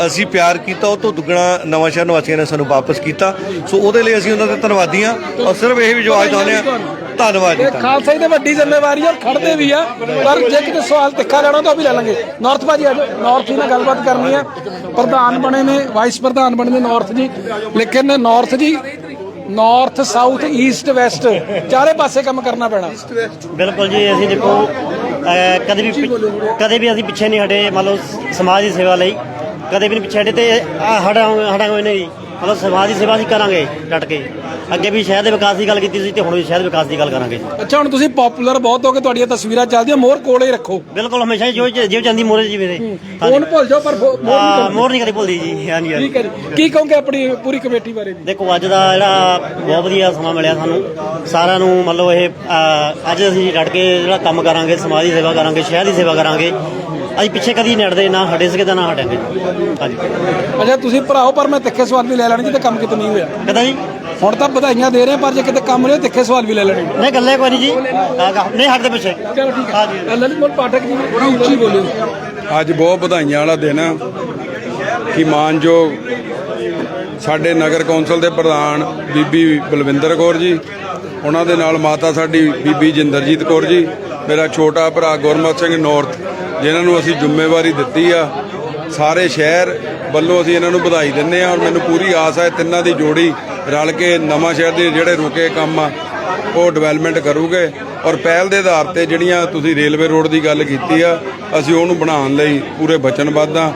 S9: ਅਸੀਂ ਪਿਆਰ ਕੀਤਾ ਉਹ ਤੋਂ ਦੁੱਗਣਾ ਨਵਾਂ ਸ਼ਹਿਰ ਨਿਵਾਸੀਆਂ ਨੇ ਸਾਨੂੰ ਵਾਪਸ ਕੀਤਾ। ਸੋ ਉਹਦੇ ਲਈ ਅਸੀਂ ਉਹਨਾਂ ਦੇ ਧੰਨਵਾਦੀ ਹਾਂ ਔਰ ਸਿਰਫ ਇਹ ਵੀ ਜਵਾਬ ਚਾਹੁੰਦੇ ਹਾਂ ਧੰਨਵਾਦ ਜੀ।
S1: ਖਾਲਸਾ ਦੀ ਵੱਡੀ ਜ਼ਿੰਮੇਵਾਰੀ ਆ ਖੜਦੇ ਵੀ ਆ ਪਰ ਜੇ ਕਿਤੇ ਸਵਾਲ ਤਿੱਖਾ ਲੈਣਾ ਤਾਂ ਉਹ ਵੀ ਲੈ ਲਾਂਗੇ। ਨਾਰਥ ਭਾਜੀ ਆਜੋ ਨਾਰਥ ਜੀ ਨਾਲ ਗੱਲਬਾਤ ਕਰਨੀ ਆ। ਪ੍ਰਧਾਨ ਬਣੇ ਨੇ ਵਾਈਸ ਪ੍ਰਧਾਨ ਬਣੇ ਨੇ ਨਾਰਥ ਜੀ। ਲੇਕਿਨ ਨਾਰਥ ਜੀ ਨਾਰਥ ਸਾਊਥ ਈਸਟ ਵੈਸਟ ਚਾਰੇ ਪਾਸੇ ਕੰਮ ਕਰਨਾ ਪੈਣਾ।
S10: ਬਿਲਕੁਲ ਜੀ, ਅਸੀਂ ਦੇਖੋ, ਅਹ, ਕਦੇ ਵੀ ਪਿ- ਕਦੇ ਵੀ ਅਸੀਂ ਪਿੱਛੇ ਨਹੀਂ ਹਟੇ, ਮੰਨ ਲਓ, ਸਮਾਜ ਦੀ ਸੇਵਾ ਲਈ। ਕਦੇ ਵੀ ਨਹੀਂ ਪਿੱਛੇ ਹਟੇ ਤੇ, ਆਹ ਹਟਾਂਗੇ ਹਟਾਂਗੇ ਨਹੀਂ ਮਤਲਬ ਸਮਾਜ ਦੀ ਸੇਵਾ ਅਸੀਂ ਕਰਾਂਗੇ ਡਟ ਕੇ। ਅੱਗੇ ਵੀ ਸ਼ਹਿਰ ਦੇ ਵਿਕਾਸ ਦੀ ਗੱਲ ਕੀਤੀ ਸੀ ਤੇ ਹੁਣ ਵੀ ਸ਼ਹਿਰ ਦੇ ਵਿਕਾਸ ਦੀ ਗੱਲ ਕਰਾਂਗੇ।
S1: ਅੱਛਾ ਹੁਣ ਤੁਸੀਂ ਪਪੂਲਰ ਬਹੁਤ ਹੋ ਕੇ ਤੁਹਾਡੀਆਂ ਤਸਵੀਰਾਂ ਚੱਲਦੀਆਂ ਮੋਰ ਕੋਲੇ ਰੱਖੋ।
S10: ਬਿਲਕੁਲ ਹਮੇਸ਼ਾ ਜੋ ਜਿਉ ਜਾਂਦੀ ਮੋਰੇ ਜੀ ਮੇਰੇ।
S1: ਫੋਨ ਭੁੱਲ ਜਾਓ ਪਰ ਫੋ- ਮੋਰ ਨਹੀਂ
S10: ਹਾਂ, ਮੋਰ ਨਹੀਂ ਕਦੇ ਭੁੱਲਦੀ ਜੀ। ਹਾਂਜੀ ਹਾਂਜੀ।
S1: ਠੀਕ ਹੈ ਜੀ। ਕੀ ਕਹੋਗੇ ਆਪਣੀ ਪੂਰੀ ਕਮੇਟੀ ਬਾਰੇ ਜੀ?
S10: ਦੇਖੋ ਅੱਜ ਦਾ ਜਿਹੜਾ ਬਹੁਤ ਵਧੀਆ ਸਮਾਂ ਮਿਲਿਆ ਸਾਨੂੰ। ਸਾਰਿਆਂ ਨੂੰ ਮੰਨ ਲਓ ਇਹ ਅਹ, ਅੱਜ ਅਸੀਂ ਡਟ ਕੇ ਜਿਹੜਾ ਕੰਮ ਕਰਾਂਗੇ ਸਮਾਜ ਦੀ ਸੇਵਾ ਕਰਾਂਗੇ ਸ਼ਹਿਰ ਦੀ ਸੇਵਾ ਕਰਾਂਗੇ। ਅਸੀਂ ਪਿੱਛੇ ਕਦੀ ਨਹੀਂ ਹਟਦੇ ਨਾ ਹਟੇ ਸਕੇ ਤਾਂ ਨਾ ਹਟਾਂਗੇ ਹਾਂਜੀ।
S1: ਅੱਛਾ ਤੁਸੀਂ ਭਰਾਓ ਪਰ ਮੈਂ ਤਿੱਖੇ ਸਵਾਲ ਵੀ ਲੈ ਲੈਣੇ ਜਿੱਤੇ ਕੰਮ ਕਿਤੇ ਨਹੀਂ ਹੋਇਆ।
S10: ਕਦਾ ਜੀ?
S1: ਹੁਣ ਤਾਂ ਵਧਾਈਆਂ ਦੇ ਰਹੇ ਹਾਂ, ਪਰ ਜੇ ਕਿਤੇ ਕੰਮ ਨਹੀਂ ਤਿੱਖੇ ਸਵਾਲ ਵੀ ਲੈ ਲੈਣੇ।
S10: ਨਹੀਂ ਗੱਲੇ ਕੋਈ ਨਹੀਂ ਜੀ। ਨਹੀਂ ਹਟਦੇ ਪਿੱਛੇ।
S1: ਚਲੋ ਠੀਕ ਹੈ।
S10: ਹਾਂਜੀ।
S1: ਲਲਿਤ ਮੋਲ ਪਾਠਕ ਜੀ ਥੋੜੀ ਉੱਚੀ ਬੋਲਿਓ?
S6: ਅੱਜ ਬਹੁਤ ਵਧਾਈਆਂ ਵਾਲਾ ਦਿਨ ਆ। ਕਿ ਮਾਨਯੋਗ ਸਾਡੇ ਨਗਰ ਕੌਂਸਲ ਦੇ ਪ੍ਰਧਾਨ ਬੀਬੀ ਬਲਵਿੰਦਰ ਕੌਰ ਜੀ ਉਹਨਾਂ ਦੇ ਨਾਲ ਮਾਤਾ ਸਾਡੀ ਬੀਬੀ ਜਿੰਦਰਜੀਤ ਕੌਰ ਜੀ ਮੇਰਾ ਛੋਟਾ ਭਰਾ ਗੁਰਮਤ ਸਿੰਘ ਨੌਰਥ ਜਿਨ੍ਹਾਂ ਨੂੰ ਅਸੀਂ ਜ਼ਿੰਮੇਵਾਰੀ ਦਿੱਤੀ ਆ, ਸਾਰੇ ਸ਼ਹਿਰ ਵੱਲੋਂ ਅਸੀਂ ਇਹਨਾਂ ਨੂੰ ਵਧਾਈ ਦਿੰਦੇ ਆ ਔਰ ਮੈਨੂੰ ਪੂਰੀ ਆਸ ਹੈ ਤਿੰਨਾਂ ਦੀ ਜੋੜੀ ਰਲ ਕੇ ਨਵਾਂ ਸ਼ਹਿਰ ਦੇ ਜਿਹੜੇ ਰੁਕੇ ਕੰਮ ਆ ਉਹ ਡਿਵੈਲਪਮੈਂਟ ਕਰੂਗੇ ਔਰ ਪਹਿਲ ਦੇ ਆਧਾਰ ਤੇ ਜਿਹੜੀਆਂ ਤੁਸੀਂ ਰੇਲਵੇ ਰੋਡ ਦੀ ਗੱਲ ਕੀਤੀ ਆ ਅਸੀਂ ਉਹਨੂੰ ਬਣਾਉਣ ਲਈ ਪੂਰੇ ਵਚਨਬੱਧ ਆ।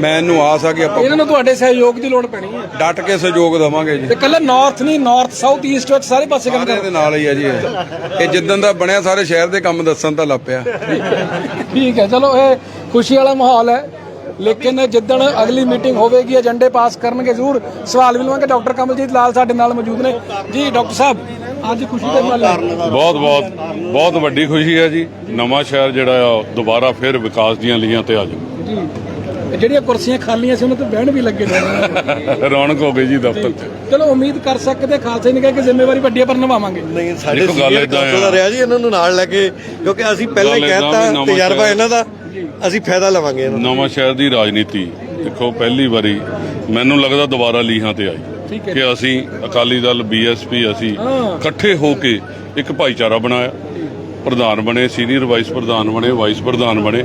S6: ਮੈਂ ਇਹਨੂੰ ਆਸ ਆ ਕਿ ਆਪਾਂ
S1: ਇਹਨਾਂ ਨੂੰ ਤੁਹਾਡੇ ਸਹਿਯੋਗ ਦੀ ਲੋੜ ਪੈਣੀ ਹੈ।
S6: ਡਟ ਕੇ ਸਹਿਯੋਗ ਦੇਵਾਂਗੇ ਜੀ।
S1: ਤੇ ਕੱਲਾ ਨਾਰਥ ਨਹੀਂ ਨਾਰਥ ਸਾਊਥ ਈਸਟ ਵਿੱਚ ਸਾਰੇ ਪਾਸੇ ਕੰਮ
S6: ਸਾਰਿਆਂ ਦੇ ਨਾਲ ਹੀ ਆ ਜੀ ਇਹ। ਇਹ ਜਿੱਦਣ ਦਾ ਬਣਿਆ ਸਾਰੇ ਸ਼ਹਿਰ ਦੇ ਕੰਮ ਦੱਸਣ ਤਾਂ ਲੱਪਿਆ
S1: ਠੀਕ ਹੈ ਚਲੋ ਇਹ ਖੁਸ਼ੀ ਵਾਲਾ ਮਾਹੌਲ ਹੈ। ਲੇਕਿਨ ਜਿੱਦਣ ਅਗਲੀ ਮੀਟਿੰਗ ਹੋਵੇਗੀ ਏਜੰਡੇ ਪਾਸ ਕਰਨਗੇ ਜ਼ਰੂਰ। ਸਵਾਲ ਵੀ ਲਵਾਂਗੇ ਡਾਕਟਰ ਕਮਲਜੀਤ ਲਾਲ ਸਾਡੇ ਨਾਲ ਮੌਜੂਦ ਨੇ। ਜੀ ਡਾਕਟਰ ਸਾਹਿਬ ਅੱਜ ਖੁਸ਼ੀ ਦੇ ਨਾਲ
S11: ਬਹੁਤ ਬਹੁਤ ਬਹੁਤ ਵੱਡੀ ਖੁਸ਼ੀ ਹੈ ਜੀ। ਨਵਾਂ ਸ਼ਹਿਰ ਜਿਹੜਾ ਆ ਦੁਬਾਰਾ ਫਿਰ ਵਿਕਾਸ ਦੀਆਂ ਲੀਆਂ ਤੇ ਆ ਜਾਊ।
S1: ਜਿਹੜੀਆਂ ਕੁਰਸੀਆਂ ਖਾਲੀਆਂ ਸੀ ਉਹਨਾਂ ਤੇ ਬਹਿਣ ਵੀ ਲੱਗੇ ਨੇ।
S11: ਰੌਣਕ ਹੋ ਗਈ ਜੀ ਦਫ਼ਤਰ 'ਚ
S1: ਚਲੋ ਉਮੀਦ ਕਰ ਸਕਦੇ ਖਾਲਸੇ ਨੇ ਕਿਹਾ ਕਿ ਜ਼ਿੰਮੇਵਾਰੀ ਵੱਡੀ ਪਰ ਨਿਭਾਵਾਂਗੇ।
S9: ਨਹੀਂ ਸਾਡੇ
S11: ਗੱਲ ਆ।
S9: ਕਾਉਂਸਲਰ ਰਿਹਾ ਜੀ ਇਹਨਾਂ ਨੂੰ ਨਾਲ ਲੈ ਕੇ ਕਿਉਂਕਿ ਅਸੀਂ ਪਹਿਲਾਂ ਹੀ ਕਹਿਤਾ ਤਜਰਬਾ ਇਹਨਾਂ ਦਾ। ਅਸੀਂ ਫਾਇਦਾ ਲਵਾਂਗੇ ਇਹਨਾਂ ਦਾ
S11: ਨਵਾਂ ਸ਼ਹਿਰ ਦੀ ਰਾਜਨੀਤੀ ਦੇਖੋ ਪਹਿਲੀ ਵਾਰੀ ਮੈਨੂੰ ਲੱਗਦਾ ਦੁਬਾਰਾ ਲੀਹਾਂ ਤੇ ਆਈ। ਕਿ ਅਸੀਂ ਅਕਾਲੀ ਦਲ ਬੀਐਸਪੀ ਅਸੀਂ ਇਕੱਠੇ ਹੋ ਕੇ ਇੱਕ ਭਾਈਚਾਰਾ ਬਣਾਇਆ। ਪ੍ਰਧਾਨ ਬਣੇ ਸੀਨੀਅਰ ਵਾਈਸ ਪ੍ਰਧਾਨ ਬਣੇ ਵਾਈਸ ਪ੍ਰਧਾਨ ਬਣੇ।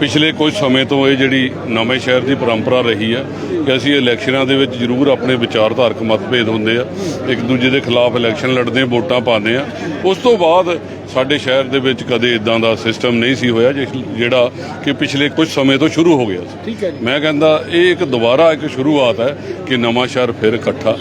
S11: ਪਿਛਲੇ ਕੁਝ ਸਮੇਂ ਤੋਂ ਇਹ ਜਿਹੜੀ ਨਵੇਂ ਸ਼ਹਿਰ ਦੀ ਪਰੰਪਰਾ ਰਹੀ ਹੈ ਕਿ ਅਸੀਂ ਇਲੈਕਸ਼ਨਾਂ ਦੇ ਵਿੱਚ ਜ਼ਰੂਰ ਆਪਣੇ ਵਿਚਾਰਧਾਰਕ ਮਤਭੇਦ ਹੁੰਦੇ ਆ। ਇੱਕ ਦੂਜੇ ਦੇ ਖਿਲਾਫ ਇਲੈਕਸ਼ਨ ਲੜਦੇ ਹਾਂ ਵੋਟਾਂ ਪਾਉਂਦੇ ਆ। ਉਸ ਤੋਂ ਬਾਅਦ ਸਾਡੇ ਸ਼ਹਿਰ ਦੇ ਵਿੱਚ ਕਦੇ ਇਦਾਂ ਦਾ ਸਿਸਟਮ ਨਹੀਂ ਸੀ ਹੋਇਆ ਜਿਹੜਾ ਕਿ ਪਿਛਲੇ ਕੁਝ ਸਮੇਂ ਤੋਂ ਸ਼ੁਰੂ ਹੋ ਗਿਆ ਸੀ।
S1: ਠੀਕ ਹੈ ਜੀ।
S11: ਮੈਂ ਕਹਿੰਦਾ ਇਹ ਇੱਕ ਦੁਬਾਰਾ ਇੱਕ ਸ਼ੁਰੂਆਤ ਹੈ ਕਿ ਨਵਾਂ ਸ਼ਹਿਰ ਫਿਰ ਇਕੱਠਾ।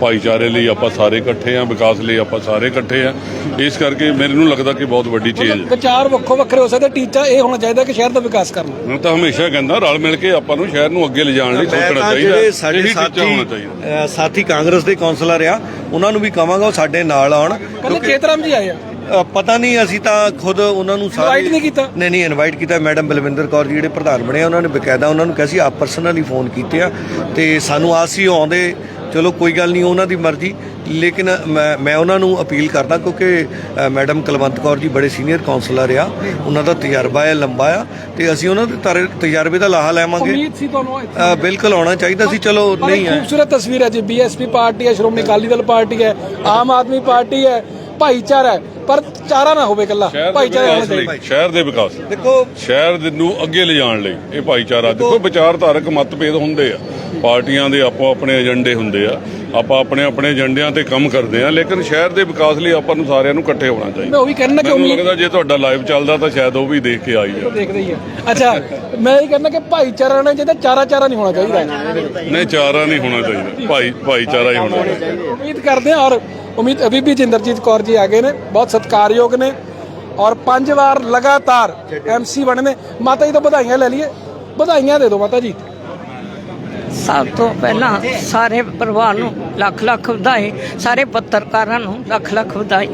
S11: ਭਾਈਚਾਰੇ ਲਈ ਆਪਾਂ ਸਾਰੇ ਇਕੱਠੇ ਆ ਵਿਕਾਸ ਲਈ ਆਪਾਂ ਸਾਰੇ ਇਕੱਠੇ ਆ ਇਸ ਕਰਕੇ ਮੈਨੂੰ ਲੱਗਦਾ ਕਿ ਬਹੁਤ ਵੱਡੀ ਚੀਜ਼ ਹੈ
S1: ਵਿਚਾਰ ਵੱਖੋ ਵੱਖਰੇ ਹੋ ਸਕਦੇ ਟੀਚਾ ਇਹ ਹੋਣਾ ਚਾਹੀਦਾ ਕਿ ਸ਼ਹਿਰ ਦਾ ਵਿਕਾਸ ਕਰਨਾ।
S11: ਮੈਂ ਤਾਂ ਹਮੇਸ਼ਾ ਕਹਿੰਦਾ ਰਲ ਮਿਲ ਕੇ ਆਪਾਂ ਨੂੰ ਸ਼ਹਿਰ ਨੂੰ ਅੱਗੇ ਲਿਜਾਣ ਲਈ ਸੋਚਣਾ ਚਾਹੀਦਾ।
S9: ਜਿਹੜੇ ਸਾਡੇ ਸਾਥੀ
S11: ਹੋਣਾ ਚਾਹੀਦਾ।
S9: ਅ, ਸਾਥੀ ਕਾਂਗਰਸ ਦੇ ਕਾਉਂਸਲਰ ਆ ਉਹਨਾਂ ਨੂੰ ਵੀ ਕਵਾਂਗਾ ਉਹ ਸਾਡੇ ਨਾਲ ਆਉਣ
S1: ਕੱਲੇ ਚੇਤਰਾਮ ਜੀ ਆਏ ਆ।
S9: ਅ, ਪਤਾ ਨਹੀਂ ਅਸੀਂ ਤਾਂ ਖੁਦ ਉਹਨਾਂ ਨੂੰ
S1: Invite ਨਹੀਂ ਕੀਤਾ?
S9: ਨਹੀਂ ਨਹੀਂ ਇਨਵਾਈਟ ਕੀਤਾ ਮੈਡਮ ਬਲਵਿੰਦਰ ਕੌਰ ਜੀ ਜਿਹੜੇ ਪ੍ਰਧਾਨ ਬਣੇ ਆ ਉਹਨਾਂ ਨੇ ਬਕਾਇਦਾ ਉਹਨਾਂ ਨੂੰ ਕਿਹਾ ਸੀ ਆਪ ਪਰਸਨਲੀ ਫੋਨ ਕੀਤੇ ਆ ਤੇ ਸਾਨੂੰ ਆਸ ਸੀ ਉਹ ਆਉਂਦੇ। ਚਲੋ ਕੋਈ ਗੱਲ ਨਹੀਂ ਉਹਨਾਂ ਦੀ ਮਰਜ਼ੀ। ਲੇਕਿਨ ਮੈਂ ਮੈਂ ਉਹਨਾਂ ਨੂੰ ਅਪੀਲ ਕਰਦਾ ਕਿਉਂਕਿ ਅ, ਮੈਡਮ ਕੁਲਵੰਤ ਕੌਰ ਜੀ ਬੜੇ ਸੀਨੀਅਰ ਕਾਉਂਸਲਰ ਆ। ਉਹਨਾਂ ਦਾ ਤਜਰਬਾ ਹੈ ਲੰਬਾ ਆ। ਤੇ ਅਸੀਂ ਉਹਨਾਂ ਦੇ ਤਰ- ਤਜਰਬੇ ਦਾ ਲਾਹਾ ਲੈਵਾਂਗੇ।
S1: ਉਮੀਦ ਸੀ ਤੁਹਾਨੂੰ ਇੱਥੇ।
S9: ਅ, ਬਿਲਕੁਲ ਆਉਣਾ ਚਾਹੀਦਾ ਸੀ ਚਲੋ
S1: ਪਰ
S9: ਨਹੀਂ
S1: ਇੱਕ
S9: ਹੈ।
S1: ਖੂਬਸੂਰਤ ਤਸਵੀਰ ਹੈ ਜੀ ਬੀਐਸਪੀ ਪਾਰਟੀ ਹੈ ਸ਼੍ਰੋਮਣੀ ਅਕਾਲੀ ਦਲ ਪਾਰਟੀ ਹੈ ਆਮ ਆਦਮੀ ਪਾਰਟੀ ਹੈ ਭਾਈਚਾਰਾ ਹੈ। ਪਰ ਚਾਰਾ ਨਾ ਹੋਵੇ ਇਕੱਲਾ ਭਾਈਚਾਰਾ ਹੋਣਾ ਚਾਹੀਦਾ।
S11: ਸ਼ਹਿਰ ਦੇ ਵਿਕਾਸ
S9: ਦੇਖੋ
S11: ਸ਼ਹਿਰ ਦੇ ਨੂੰ ਅੱਗੇ ਲਿਜਾਣ ਲਈ ਇਹ ਭਾਈਚਾਰਾ ਦੇਖੋ ਵਿਚਾਰਧਾਰਕ ਮਤਭੇਦ ਹੁੰਦੇ ਆ। ਪਾਰਟੀਆਂ ਦੇ ਆਪੋ ਆਪਣੇ ਏਜੰਡੇ ਹੁੰਦੇ ਆ। ਆਪਾਂ ਆਪਣੇ ਆਪਣੇ ਏਜੰਡਿਆਂ ਤੇ ਕੰਮ ਕਰਦੇ ਆ ਲੇਕਿਨ ਸ਼ਹਿਰ ਦੇ ਵਿਕਾਸ ਲਈ ਆਪਾਂ ਨੂੰ ਸਾਰਿਆਂ ਨੂੰ ਇਕੱਠੇ ਹੋਣਾ
S1: ਮੈਂ
S11: ਚਾਹੀਦਾ
S1: ਉਹੀ ਕਹਿਣਾ ਕਿ
S11: ਮੈਨੂੰ
S1: ਉਮੀਦ
S11: ਲੱਗਦਾ ਜੇ ਤੁਹਾਡਾ ਲਾਈਵ ਚੱਲਦਾ ਤਾਂ ਸ਼ਾਇਦ ਉਹ ਵੀ ਦੇਖ ਕੇ ਆਈ ਆ।
S1: ਦੇਖਦੇ ਹੀ ਹੈ ਅੱਛਾ ਮੈਂ ਇਹ ਕਹਿਣਾ ਕਿ ਭਾਈਚਾਰਾ ਰਹਿਣਾ ਚਾਹੀਦਾ ਚਾਰਾ ਚਾਰਾ ਨਹੀਂ ਹੋਣਾ ਚਾਹੀਦਾ।
S11: ਨਹੀਂ ਚਾਰਾ ਨਹੀਂ ਹੋਣਾ ਚਾਹੀਦਾ। ਭਾਈ ਭਾਈਚਾਰਾ ਹੀ ਹੋਣਾ ਚਾਹੀਦਾ।
S1: ਉਮੀਦ ਕਰਦੇ ਹਾਂ ਔਰ ਉਮੀਦ ਬੀਬੀ ਜਿੰਦਰਜੀਤ ਕੌਰ ਜੀ ਆਗੇ ਨੇ ਬਹੁਤ ਸਤਿਕਾਰਯੋਗ ਨੇ ਔਰ ਪੰਜ ਵਾਰ ਲਗਾਤਾਰ ਐਮਸੀ ਬਣੇ ਨੇ। ਮਾਤਾ ਜੀ ਤੋਂ ਵਧਾਈਆਂ ਲੈ ਲਈਏ। ਵਧਾਈਆਂ ਦੇ ਦਿਓ ਮਾਤਾ ਜੀ।
S2: ਸਭ ਤੋਂ ਪਹਿਲਾਂ ਸਾਰੇ ਪਰਿਵਾਰ ਨੂੰ ਲੱਖ ਲੱਖ ਵਧਾਈ ਸਾਰੇ ਪੱਤਰਕਾਰਾਂ ਨੂੰ ਲੱਖ ਲੱਖ ਵਧਾਈ।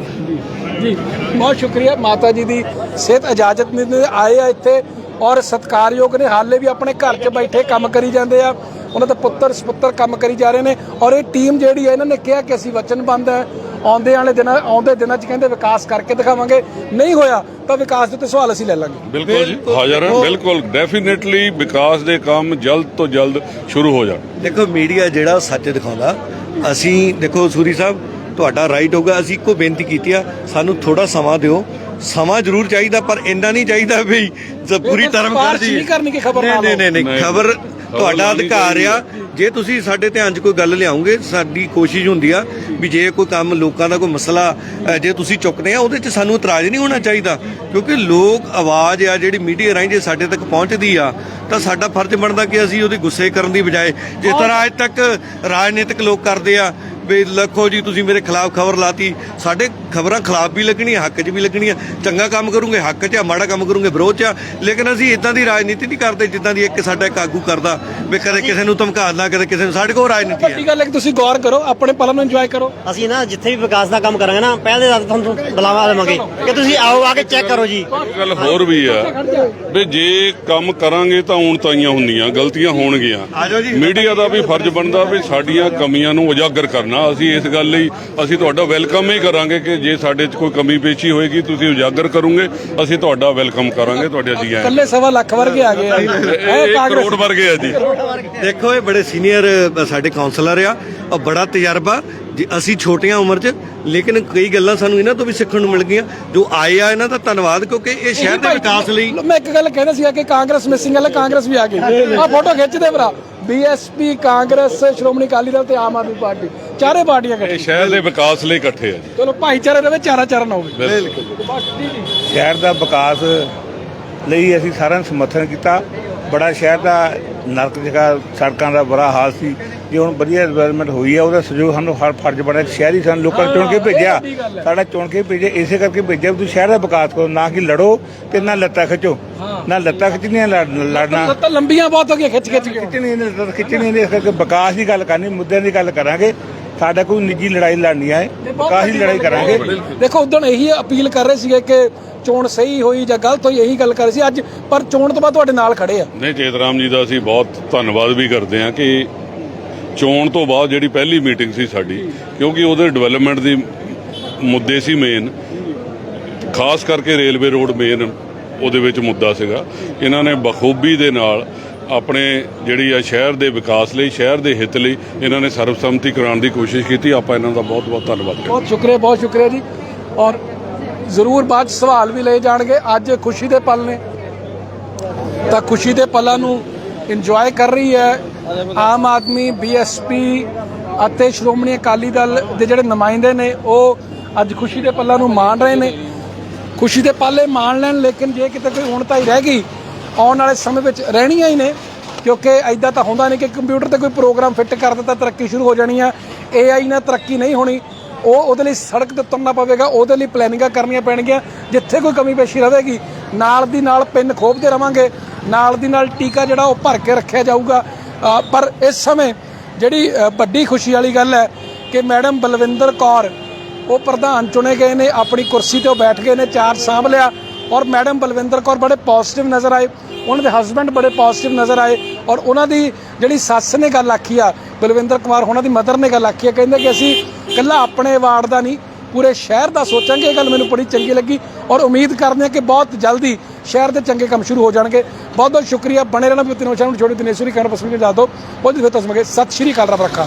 S1: ਜੀ ਬਹੁਤ ਸ਼ੁਕਰੀਆ ਮਾਤਾ ਜੀ ਦੀ ਸਿਹਤ ਇਜਾਜ਼ਤ ਦਿੰਦੇ ਆਏ ਆ ਇੱਥੇ ਔਰ ਸਤਿਕਾਰਯੋਗ ਨੇ। ਹਾਲੇ ਵੀ ਆਪਣੇ ਘਰ 'ਚ ਬੈਠੇ ਕੰਮ ਕਰੀ ਜਾਂਦੇ ਆ। ਉਹਨਾਂ ਦੇ ਪੁੱਤਰ ਸੁਪੁੱਤਰ ਕੰਮ ਕਰੀ ਜਾ ਰਹੇ ਨੇ ਔਰ ਇਹ ਟੀਮ ਜਿਹੜੀ ਹੈ ਇਹਨਾਂ ਨੇ ਕਿਹਾ ਕਿ ਅਸੀਂ ਵਚਨਬੰਦ ਹੈ। ਆਉਂਦੇ ਵਾਲੇ ਦਿਨਾਂ ਆਉਂਦੇ ਦਿਨਾਂ 'ਚ ਕਹਿੰਦੇ ਵਿਕਾਸ ਕਰਕੇ ਦਿਖਾਵਾਂਗੇ। ਨਹੀਂ ਹੋਇਆ ਤਾਂ ਵਿਕਾਸ ਦੇ ਉੱਤੇ ਸਵਾਲ ਅਸੀਂ ਲੈ ਲਾਂਗੇ।
S11: ਬਿਲਕੁਲ ਜੀ ਹਾਜ਼ਰ ਹਾਂ। ਬਿਲਕੁਲ ਡੈਫੀਨਿਟਲੀ ਵਿਕਾਸ ਦੇ ਕੰਮ ਜਲਦ ਤੋਂ ਜਲਦ ਸ਼ੁਰੂ ਹੋ ਜਾਣ।
S9: ਦੇਖੋ ਮੀਡੀਆ ਜਿਹੜਾ ਸੱਚ ਦਿਖਾਉਂਦਾ। ਅਸੀਂ ਦੇਖੋ ਸੂਰੀ ਸਾਹਿਬ ਤੁਹਾਡਾ ਰਾਈਟ ਹੋਗਾ ਅਸੀਂ ਇੱਕੋ ਬੇਨਤੀ ਕੀਤੀ ਆ ਸਾਨੂੰ ਥੋੜਾ ਸਮਾਂ ਦਿਓ। ਸਮਾਂ ਜ਼ਰੂਰ ਚਾਹੀਦਾ ਪਰ ਇੰਨਾ ਨਹੀਂ ਚਾਹੀਦਾ ਵੀ ਪੂਰੀ
S1: ਇਹ ਤਾਂ
S9: ਧਰਮ
S1: ਸਿਫਾਰਿਸ਼
S9: ਕਰ ਜੀ
S1: ਨਹੀਂ ਕਰਨੀ ਕਿ ਖਬਰ ਨਾ
S9: ਨਹੀਂ ਨਹੀਂ ਨਹੀਂ
S11: ਨਹੀਂ।
S9: ਖਬਰ ਤੁਹਾਡਾ ਅਧਿਕਾਰ ਆ। ਜੇ ਤੁਸੀਂ ਸਾਡੇ ਧਿਆਨ 'ਚ ਕੋਈ ਗੱਲ ਲਿਆਉਂਗੇ ਸਾਡੀ ਕੋਸ਼ਿਸ਼ ਹੁੰਦੀ ਆ ਵੀ ਜੇ ਕੋਈ ਕੰਮ ਲੋਕਾਂ ਦਾ ਕੋਈ ਮਸਲਾ ਜੇ ਤੁਸੀਂ ਚੁੱਕਦੇ ਆ ਉਹਦੇ 'ਚ ਸਾਨੂੰ ਇਤਰਾਜ਼ ਨਹੀਂ ਹੋਣਾ ਚਾਹੀਦਾ। ਕਿਉਂਕਿ ਲੋਕ ਆਵਾਜ਼ ਆ ਜਿਹੜੀ ਮੀਡੀਆ ਰਾਹੀਂ ਜੇ ਸਾਡੇ ਤੱਕ ਪਹੁੰਚਦੀ ਆ ਤਾਂ ਸਾਡਾ ਫਰਜ਼ ਬਣਦਾ ਕਿ ਅਸੀਂ ਉਹਦੇ ਗੁੱਸੇ ਕਰਨ ਦੀ ਬਜਾਏ ਜਿਸ ਤਰ੍ਹਾਂ ਅੱਜ ਤੱਕ ਰਾਜਨੀਤਿਕ ਲੋਕ ਕਰਦੇ ਆ ਵੀ ਲੱਖੋ ਜੀ ਤੁਸੀਂ ਮੇਰੇ ਖਿਲਾਫ ਖਬਰ ਲਾਤੀ। ਸਾਡੇ ਖਬਰਾਂ ਖਿਲਾਫ ਵੀ ਲੱਗਣੀਆਂ ਹੱਕ 'ਚ ਵੀ ਲੱਗਣੀਆਂ। ਚੰਗਾ ਕੰਮ ਕਰੂੰਗੇ ਹੱਕ 'ਚ ਆ ਮਾੜਾ ਕੰਮ ਕਰੂੰਗੇ ਵਿਰੋਧ 'ਚ ਆ। ਲੇਕਿਨ ਅਸੀਂ ਇਦਾਂ ਦੀ ਰਾਜਨੀਤੀ ਨਹੀਂ ਕਰਦੇ ਜਿੱਦਾਂ ਦੀ ਇੱਕ ਸਾਡਾ ਇੱਕ ਆਗੂ ਕਰਦਾ ਵੀ ਕਦੇ ਕਿਸੇ ਨੂੰ ਧਮਕਾਉਣਾ ਕਦੇ ਕਿਸੇ ਨੂੰ ਸਾਡੇ ਕੋਲ ਰਾਜਨੀਤੀ ਹੈ।
S1: ਵੱਡੀ ਗੱਲ ਹੈ ਕਿ ਤੁਸੀਂ ਗੌਰ ਕਰੋ ਆਪਣੇ ਪਲਾਂ ਨੂੰ ਇੰਜੋਏ ਕਰੋ।
S10: ਅਸੀਂ ਨਾ ਜਿੱਥੇ ਵੀ ਵਿਕਾਸ ਦਾ ਕੰਮ ਕਰਾਂਗੇ ਨਾ ਪਹਿਲੇ ਦਾ ਤੁਹਾਨੂੰ ਬੁਲਾਵਾ ਦੇਵਾਂਗੇ। ਕਿ ਤੁਸੀਂ ਆਓ ਆ ਕੇ ਚੈੱਕ ਕਰੋ ਜੀ।
S11: ਗੱਲ ਹੋਰ ਵੀ ਆ ਵੀ ਜੇ ਕੰਮ ਕਰਾਂਗੇ ਤਾਂ ਹੁਣ ਤਾਈਆਂ ਹੁੰਦੀਆਂ ਗਲਤੀਆਂ ਹੋਣਗੀਆਂ।
S9: ਆਜੋ ਜੀ।
S11: ਮੀਡੀਆ ਦਾ ਵੀ ਫਰਜ਼ ਬਣਦਾ ਵੀ ਸਾਡੀਆਂ ਕਮੀਆਂ ਨੂੰ ਉਜਾਗਰ ਕਰਨਾ। ਅਸੀਂ ਇਸ ਗੱਲ ਲਈ ਅਸੀਂ ਤੁਹਾਡਾ ਵੈਲਕਮ ਹੀ ਕਰਾਂਗੇ ਕਿ ਜੇ ਸਾਡੇ 'ਚ ਕੋਈ ਕਮੀ ਪੇਸ਼ੀ ਹੋਏਗੀ ਤੁਸੀਂ ਉਜਾਗਰ ਕਰੋਗੇ ਅਸੀਂ ਤੁਹਾਡਾ ਵੈਲਕਮ ਕਰਾਂਗੇ ਤੁਹਾਡੇ ਜੀ ਆਇਆਂ
S1: ਕੱਲੇ ਸਵਾ ਲੱਖ ਵਰਗੇ ਆ ਗਏ ਆ।
S11: ਇਹ ਕਰੋੜ ਵਰਗੇ ਆ ਜੀ।
S9: ਦੇਖੋ ਇਹ ਬੜੇ ਸੀਨੀਅਰ ਸਾਡੇ ਕਾਉਂਸਲਰ ਆ ਔਰ ਬੜਾ ਤਜਰਬਾ ਜੀ ਅਸੀਂ ਛੋਟੀਆਂ ਉਮਰ 'ਚ ਲੇਕਿਨ ਕਈ ਗੱਲਾਂ ਸਾਨੂੰ ਇਹਨਾਂ ਤੋਂ ਵੀ ਸਿੱਖਣ ਨੂੰ ਮਿਲ ਗਈਆਂ ਜੋ ਆਏ ਆ ਇਹਨਾਂ ਦਾ ਧੰਨਵਾਦ ਕਿਉਂਕਿ ਇਹ ਸ਼ਹਿਰ ਦੇ ਵਿਕਾਸ ਲਈ
S1: ਮੈਂ ਇੱਕ ਗੱਲ ਕਹਿੰਦਾ ਸੀਗਾ ਕਿ ਕਾਂਗਰਸ ਮਿਸਿੰਗ ਹੈ ਕਾਂਗਰਸ ਵੀ ਆ ਗਈ। ਆ ਫੋਟੋ ਖਿੱਚਦੇ ਭਰਾ। ਬੀਐਸਪੀ ਕਾਂਗਰਸ ਸ਼੍ਰੋਮਣੀ ਅਕਾਲੀ ਦਲ ਤੇ ਆਮ ਆਦਮੀ ਪਾਰਟੀ ਚਾਰੇ ਪਾਰਟੀਆਂ
S11: ਇਹ
S1: ਇਕੱਠੀਆਂ
S11: ਸ਼ਹਿਰ ਦੇ ਵਿਕਾਸ ਲਈ ਇਕੱਠੇ ਆ ਜੀ।
S1: ਚਲੋ ਭਾਈਚਾਰਾ ਰਵੇ ਚਾਰਾ ਚਾਰਾ ਨਾ ਹੋਵੇ
S11: ਬਿਲਕੁਲ।
S12: ਸ਼ਹਿਰ ਦਾ ਵਿਕਾਸ ਲਈ ਅਸੀਂ ਸਾਰਿਆਂ ਨੇ ਸਮਰਥਨ ਕੀਤਾ। ਬੜਾ ਸ਼ਹਿਰ ਦਾ ਨਰਕ ਜਗ੍ਹਾ ਸੜਕਾਂ ਦਾ ਬੁਰਾ ਹਾਲ ਸੀ। ਜੇ ਹੁਣ ਵਧੀਆ ਡਿਵੈਲਪਮੈਂਟ ਹੋਈ ਹੈ ਉਹਦਾ ਸਹਿਯੋਗ ਸਾਨੂੰ ਹਰ ਫਰਜ਼ ਬਣਿਆ। ਕਿ ਸ਼ਹਿਰੀ ਸਾਨੂੰ ਲੋਕਾਂ ਨੇ ਚੁਣ ਕੇ ਭੇਜਿਆ। ਸਾਡਾ ਚੁਣ ਕੇ ਭੇਜਿਆ ਇਸੇ ਕਰਕੇ ਭੇਜਿਆ ਵੀ ਤੁਸੀਂ ਸ਼ਹਿਰ ਦਾ ਵਿਕਾਸ ਕਰੋ ਨਾ ਕਿ ਲੜੋ ਤੇ ਨਾ ਲੱਤਾਂ ਖਿੱਚੋ। ਨਾ ਲੱਤਾਂ ਖਿੱਚਣੀਆਂ ਲੜ- ਲੜਨਾ।
S1: ਤਾਂ ਲੰਬੀਆਂ ਬਹੁਤ ਹੋ ਗਈਆਂ ਖਿੱਚ ਖਿੱਚ ਕੇ।
S12: ਖਿੱਚਣੀ ਨਹੀਂ ਲੱਤਾਂ ਖਿੱਚਣੀ ਨਹੀਂ ਇਸ ਕਰਕੇ ਵਿਕਾਸ ਦੀ ਗੱਲ ਕਰਨੀ ਮੁੱਦਿਆਂ ਦੀ ਗੱਲ ਕਰਾਂਗੇ। ਸਾਡਾ ਕੋਈ ਨਿੱਜੀ ਲੜਾਈ ਲੜਨੀ ਹੈ ਦੀ ਲੜਾਈ ਕਰਾਂਗੇ।
S1: ਦੇਖੋ ਉਦੋਂ ਇਹੀ ਅਪੀਲ ਕਰ ਰਹੇ ਸੀਗੇ ਕਿ ਚੋਣ ਸਹੀ ਹੋਈ ਜਾਂ ਗਲਤ ਹੋਈ ਇਹੀ ਗੱਲ ਕਰ ਰਹੇ ਸੀ। ਅੱਜ ਪਰ ਚੋਣ ਤੋਂ ਬਾਅਦ ਤੁਹਾਡੇ ਨਾਲ ਖੜੇ ਆ।
S11: ਨਹੀਂ ਚੇਤਰਾਮ ਜੀ ਦਾ ਅਸੀਂ ਬਹੁਤ ਧੰਨਵਾਦ ਵੀ ਕਰਦੇ ਹਾਂ ਕਿ ਚੋਣ ਤੋਂ ਬਾਅਦ ਜਿਹੜੀ ਪਹਿਲੀ ਮੀਟਿੰਗ ਸੀ ਸਾਡੀ ਕਿਉਂਕਿ ਉਹਦੇ ਡਿਵੈਲਪਮੈਂਟ ਦੀ ਮੁੱਦੇ ਸੀ ਮੇਨ ਖਾਸ ਕਰਕੇ ਰੇਲਵੇ ਰੋਡ ਮੇਨ ਉਹਦੇ ਵਿੱਚ ਮੁੱਦਾ ਸੀਗਾ। ਇਹਨਾਂ ਨੇ ਬਖੂਬੀ ਦੇ ਨਾਲ ਆਪਣੇ ਜਿਹੜੀ ਆ ਸ਼ਹਿਰ ਦੇ ਵਿਕਾਸ ਲਈ, ਸ਼ਹਿਰ ਦੇ ਹਿੱਤ ਲਈ ਇਹਨਾਂ ਨੇ ਸਰਬਸੰਮਤੀ ਕਰਾਉਣ ਦੀ ਕੋਸ਼ਿਸ਼ ਕੀਤੀ। ਆਪਾਂ ਇਹਨਾਂ ਦਾ ਬਹੁਤ ਬਹੁਤ ਧੰਨਵਾਦ ਕਰਦੇ
S1: ਬਹੁਤ ਸ਼ੁਕਰੀਆ ਬਹੁਤ ਸ਼ੁਕਰੀਆ ਜੀ। ਔਰ ਜ਼ਰੂਰ ਬਾਅਦ 'ਚ ਸਵਾਲ ਵੀ ਲਏ ਜਾਣਗੇ। ਅੱਜ ਖੁਸ਼ੀ ਦੇ ਪਲ ਨੇ। ਤਾਂ ਖੁਸ਼ੀ ਦੇ ਪਲਾਂ ਨੂੰ ਇੰਜੋਏ ਕਰ ਰਹੀ ਹੈ ਆਮ ਆਦਮੀ ਬੀਐਸਪੀ ਅਤੇ ਸ਼੍ਰੋਮਣੀ ਅਕਾਲੀ ਦਲ ਦੇ ਜਿਹੜੇ ਨੁਮਾਇੰਦੇ ਨੇ, ਉਹ ਅੱਜ ਖੁਸ਼ੀ ਦੇ ਪਲਾਂ ਨੂੰ ਮਾਣ ਰਹੇ ਨੇ। ਖੁਸ਼ੀ ਦੇ ਪਾਲੇ ਮਾਣ ਲੈਣ, ਲੇਕਿਨ ਜੇ ਕਿਤੇ ਕੋਈ ਹੁਣ ਤਾਂ ਹੀ ਰਹਿ ਗਈ ਆਉਣ ਵਾਲੇ ਸਮੇਂ ਵਿੱਚ ਰਹਿਣੀਆਂ ਹੀ ਨੇ, ਕਿਉਂਕਿ ਐਦਾਂ ਤਾਂ ਹੁੰਦਾ ਨਹੀਂ ਕਿ ਕੰਪਿਊਟਰ ਤੇ ਕੋਈ ਪ੍ਰੋਗਰਾਮ ਫਿੱਟ ਕਰ ਦਿੱਤਾ, ਤਰੱਕੀ ਸ਼ੁਰੂ ਹੋ ਜਾਣੀ ਆ ਏਆਈ ਨਾਲ ਤਰੱਕੀ ਨਹੀਂ ਹੋਣੀ, ਉਹ ਉਹਦੇ ਲਈ ਸੜਕ ਤੇ ਤੁਰਨਾ ਪਵੇਗਾ, ਉਹਦੇ ਲਈ ਪਲੈਨਿੰਗਾਂ ਕਰਨੀਆਂ ਪੈਣਗੀਆਂ, ਜਿੱਥੇ ਕੋਈ ਕਮੀ ਪੇਸ਼ੀ ਰਹੇਗੀ, ਨਾਲ ਦੀ ਨਾਲ ਪਿੰਨ ਖੋਪਦੇ ਰਵਾਂਗੇ, ਨਾਲ ਦੀ ਨਾਲ ਟੀਕਾ ਜਿਹੜਾ ਉਹ ਭਰ ਕੇ ਰੱਖਿਆ ਜਾਊਗਾ। ਪਰ ਇਸ ਸਮੇਂ ਜਿਹੜੀ ਵੱਡੀ ਖੁਸ਼ੀ ਵਾਲੀ ਗੱਲ ਹੈ ਕਿ ਮੈਡਮ ਬਲਵਿੰਦਰ ਕੌਰ, ਉਹ ਪ੍ਰਧਾਨ ਚੁਣੇ ਗਏ ਨੇ, ਆਪਣੀ ਕੁਰਸੀ ਤੇ ਉਹ ਬੈਠ ਗਏ ਨੇ ਚਾਰਜ ਸਾਂਭ ਲਿਆ ਔਰ ਮੈਡਮ ਬਲਵਿੰਦਰ ਕੌਰ ਬੜੇ ਪੋਜ਼ਿਟਿਵ ਨਜ਼ਰ ਆਏ। ਉਹਨਾਂ ਦੇ ਹਸਬੰਡ ਬੜੇ ਪੋਜ਼ਿਟਿਵ ਨਜ਼ਰ ਆਏ ਔਰ ਉਹਨਾਂ ਦੀ ਜਿਹੜੀ ਸੱਸ ਨੇ ਗੱਲ ਆਖੀ ਆ, ਬਲਵਿੰਦਰ ਕੁਮਾਰ ਉਹਨਾਂ ਦੀ ਮਦਰ ਨੇ ਗੱਲ ਆਖੀ ਆ, ਕਹਿੰਦੇ ਕਿ ਅਸੀਂ ਇਕੱਲਾ ਆਪਣੇ ਵਾਰਡ ਦਾ ਨਹੀਂ, ਪੂਰੇ ਸ਼ਹਿਰ ਦਾ ਸੋਚਾਂਗੇ, ਇਹ ਗੱਲ ਮੈਨੂੰ ਬੜੀ ਚੰਗੀ ਲੱਗੀ ਔਰ ਉਮੀਦ ਕਰਦੇ ਹਾਂ ਕਿ ਬਹੁਤ ਜਲਦੀ ਸ਼ਹਿਰ ਦੇ ਚੰਗੇ ਕੰਮ ਸ਼ੁਰੂ ਹੋ ਜਾਣਗੇ। ਬਹੁਤ ਬਹੁਤ ਸ਼ੁਕਰੀਆ, ਬਣੇ ਰਹਿਣਾ ਵੀ ਤਿੰਨੋਂ ਸ਼ਹਿਰ ਨੂੰ ਛੋੜੀ ਦਿਨੇਸ਼ਵਰੀ ਕਰਨ ਪਸੰਦ ਜਾ ਦੋ ਬਹੁਤ ਬਹੁਤ ਤਸਮਗੇ ਸਤਿ ਸ਼੍ਰੀ ਅਕਾਲ, ਰੱਬ ਰੱਖਾ।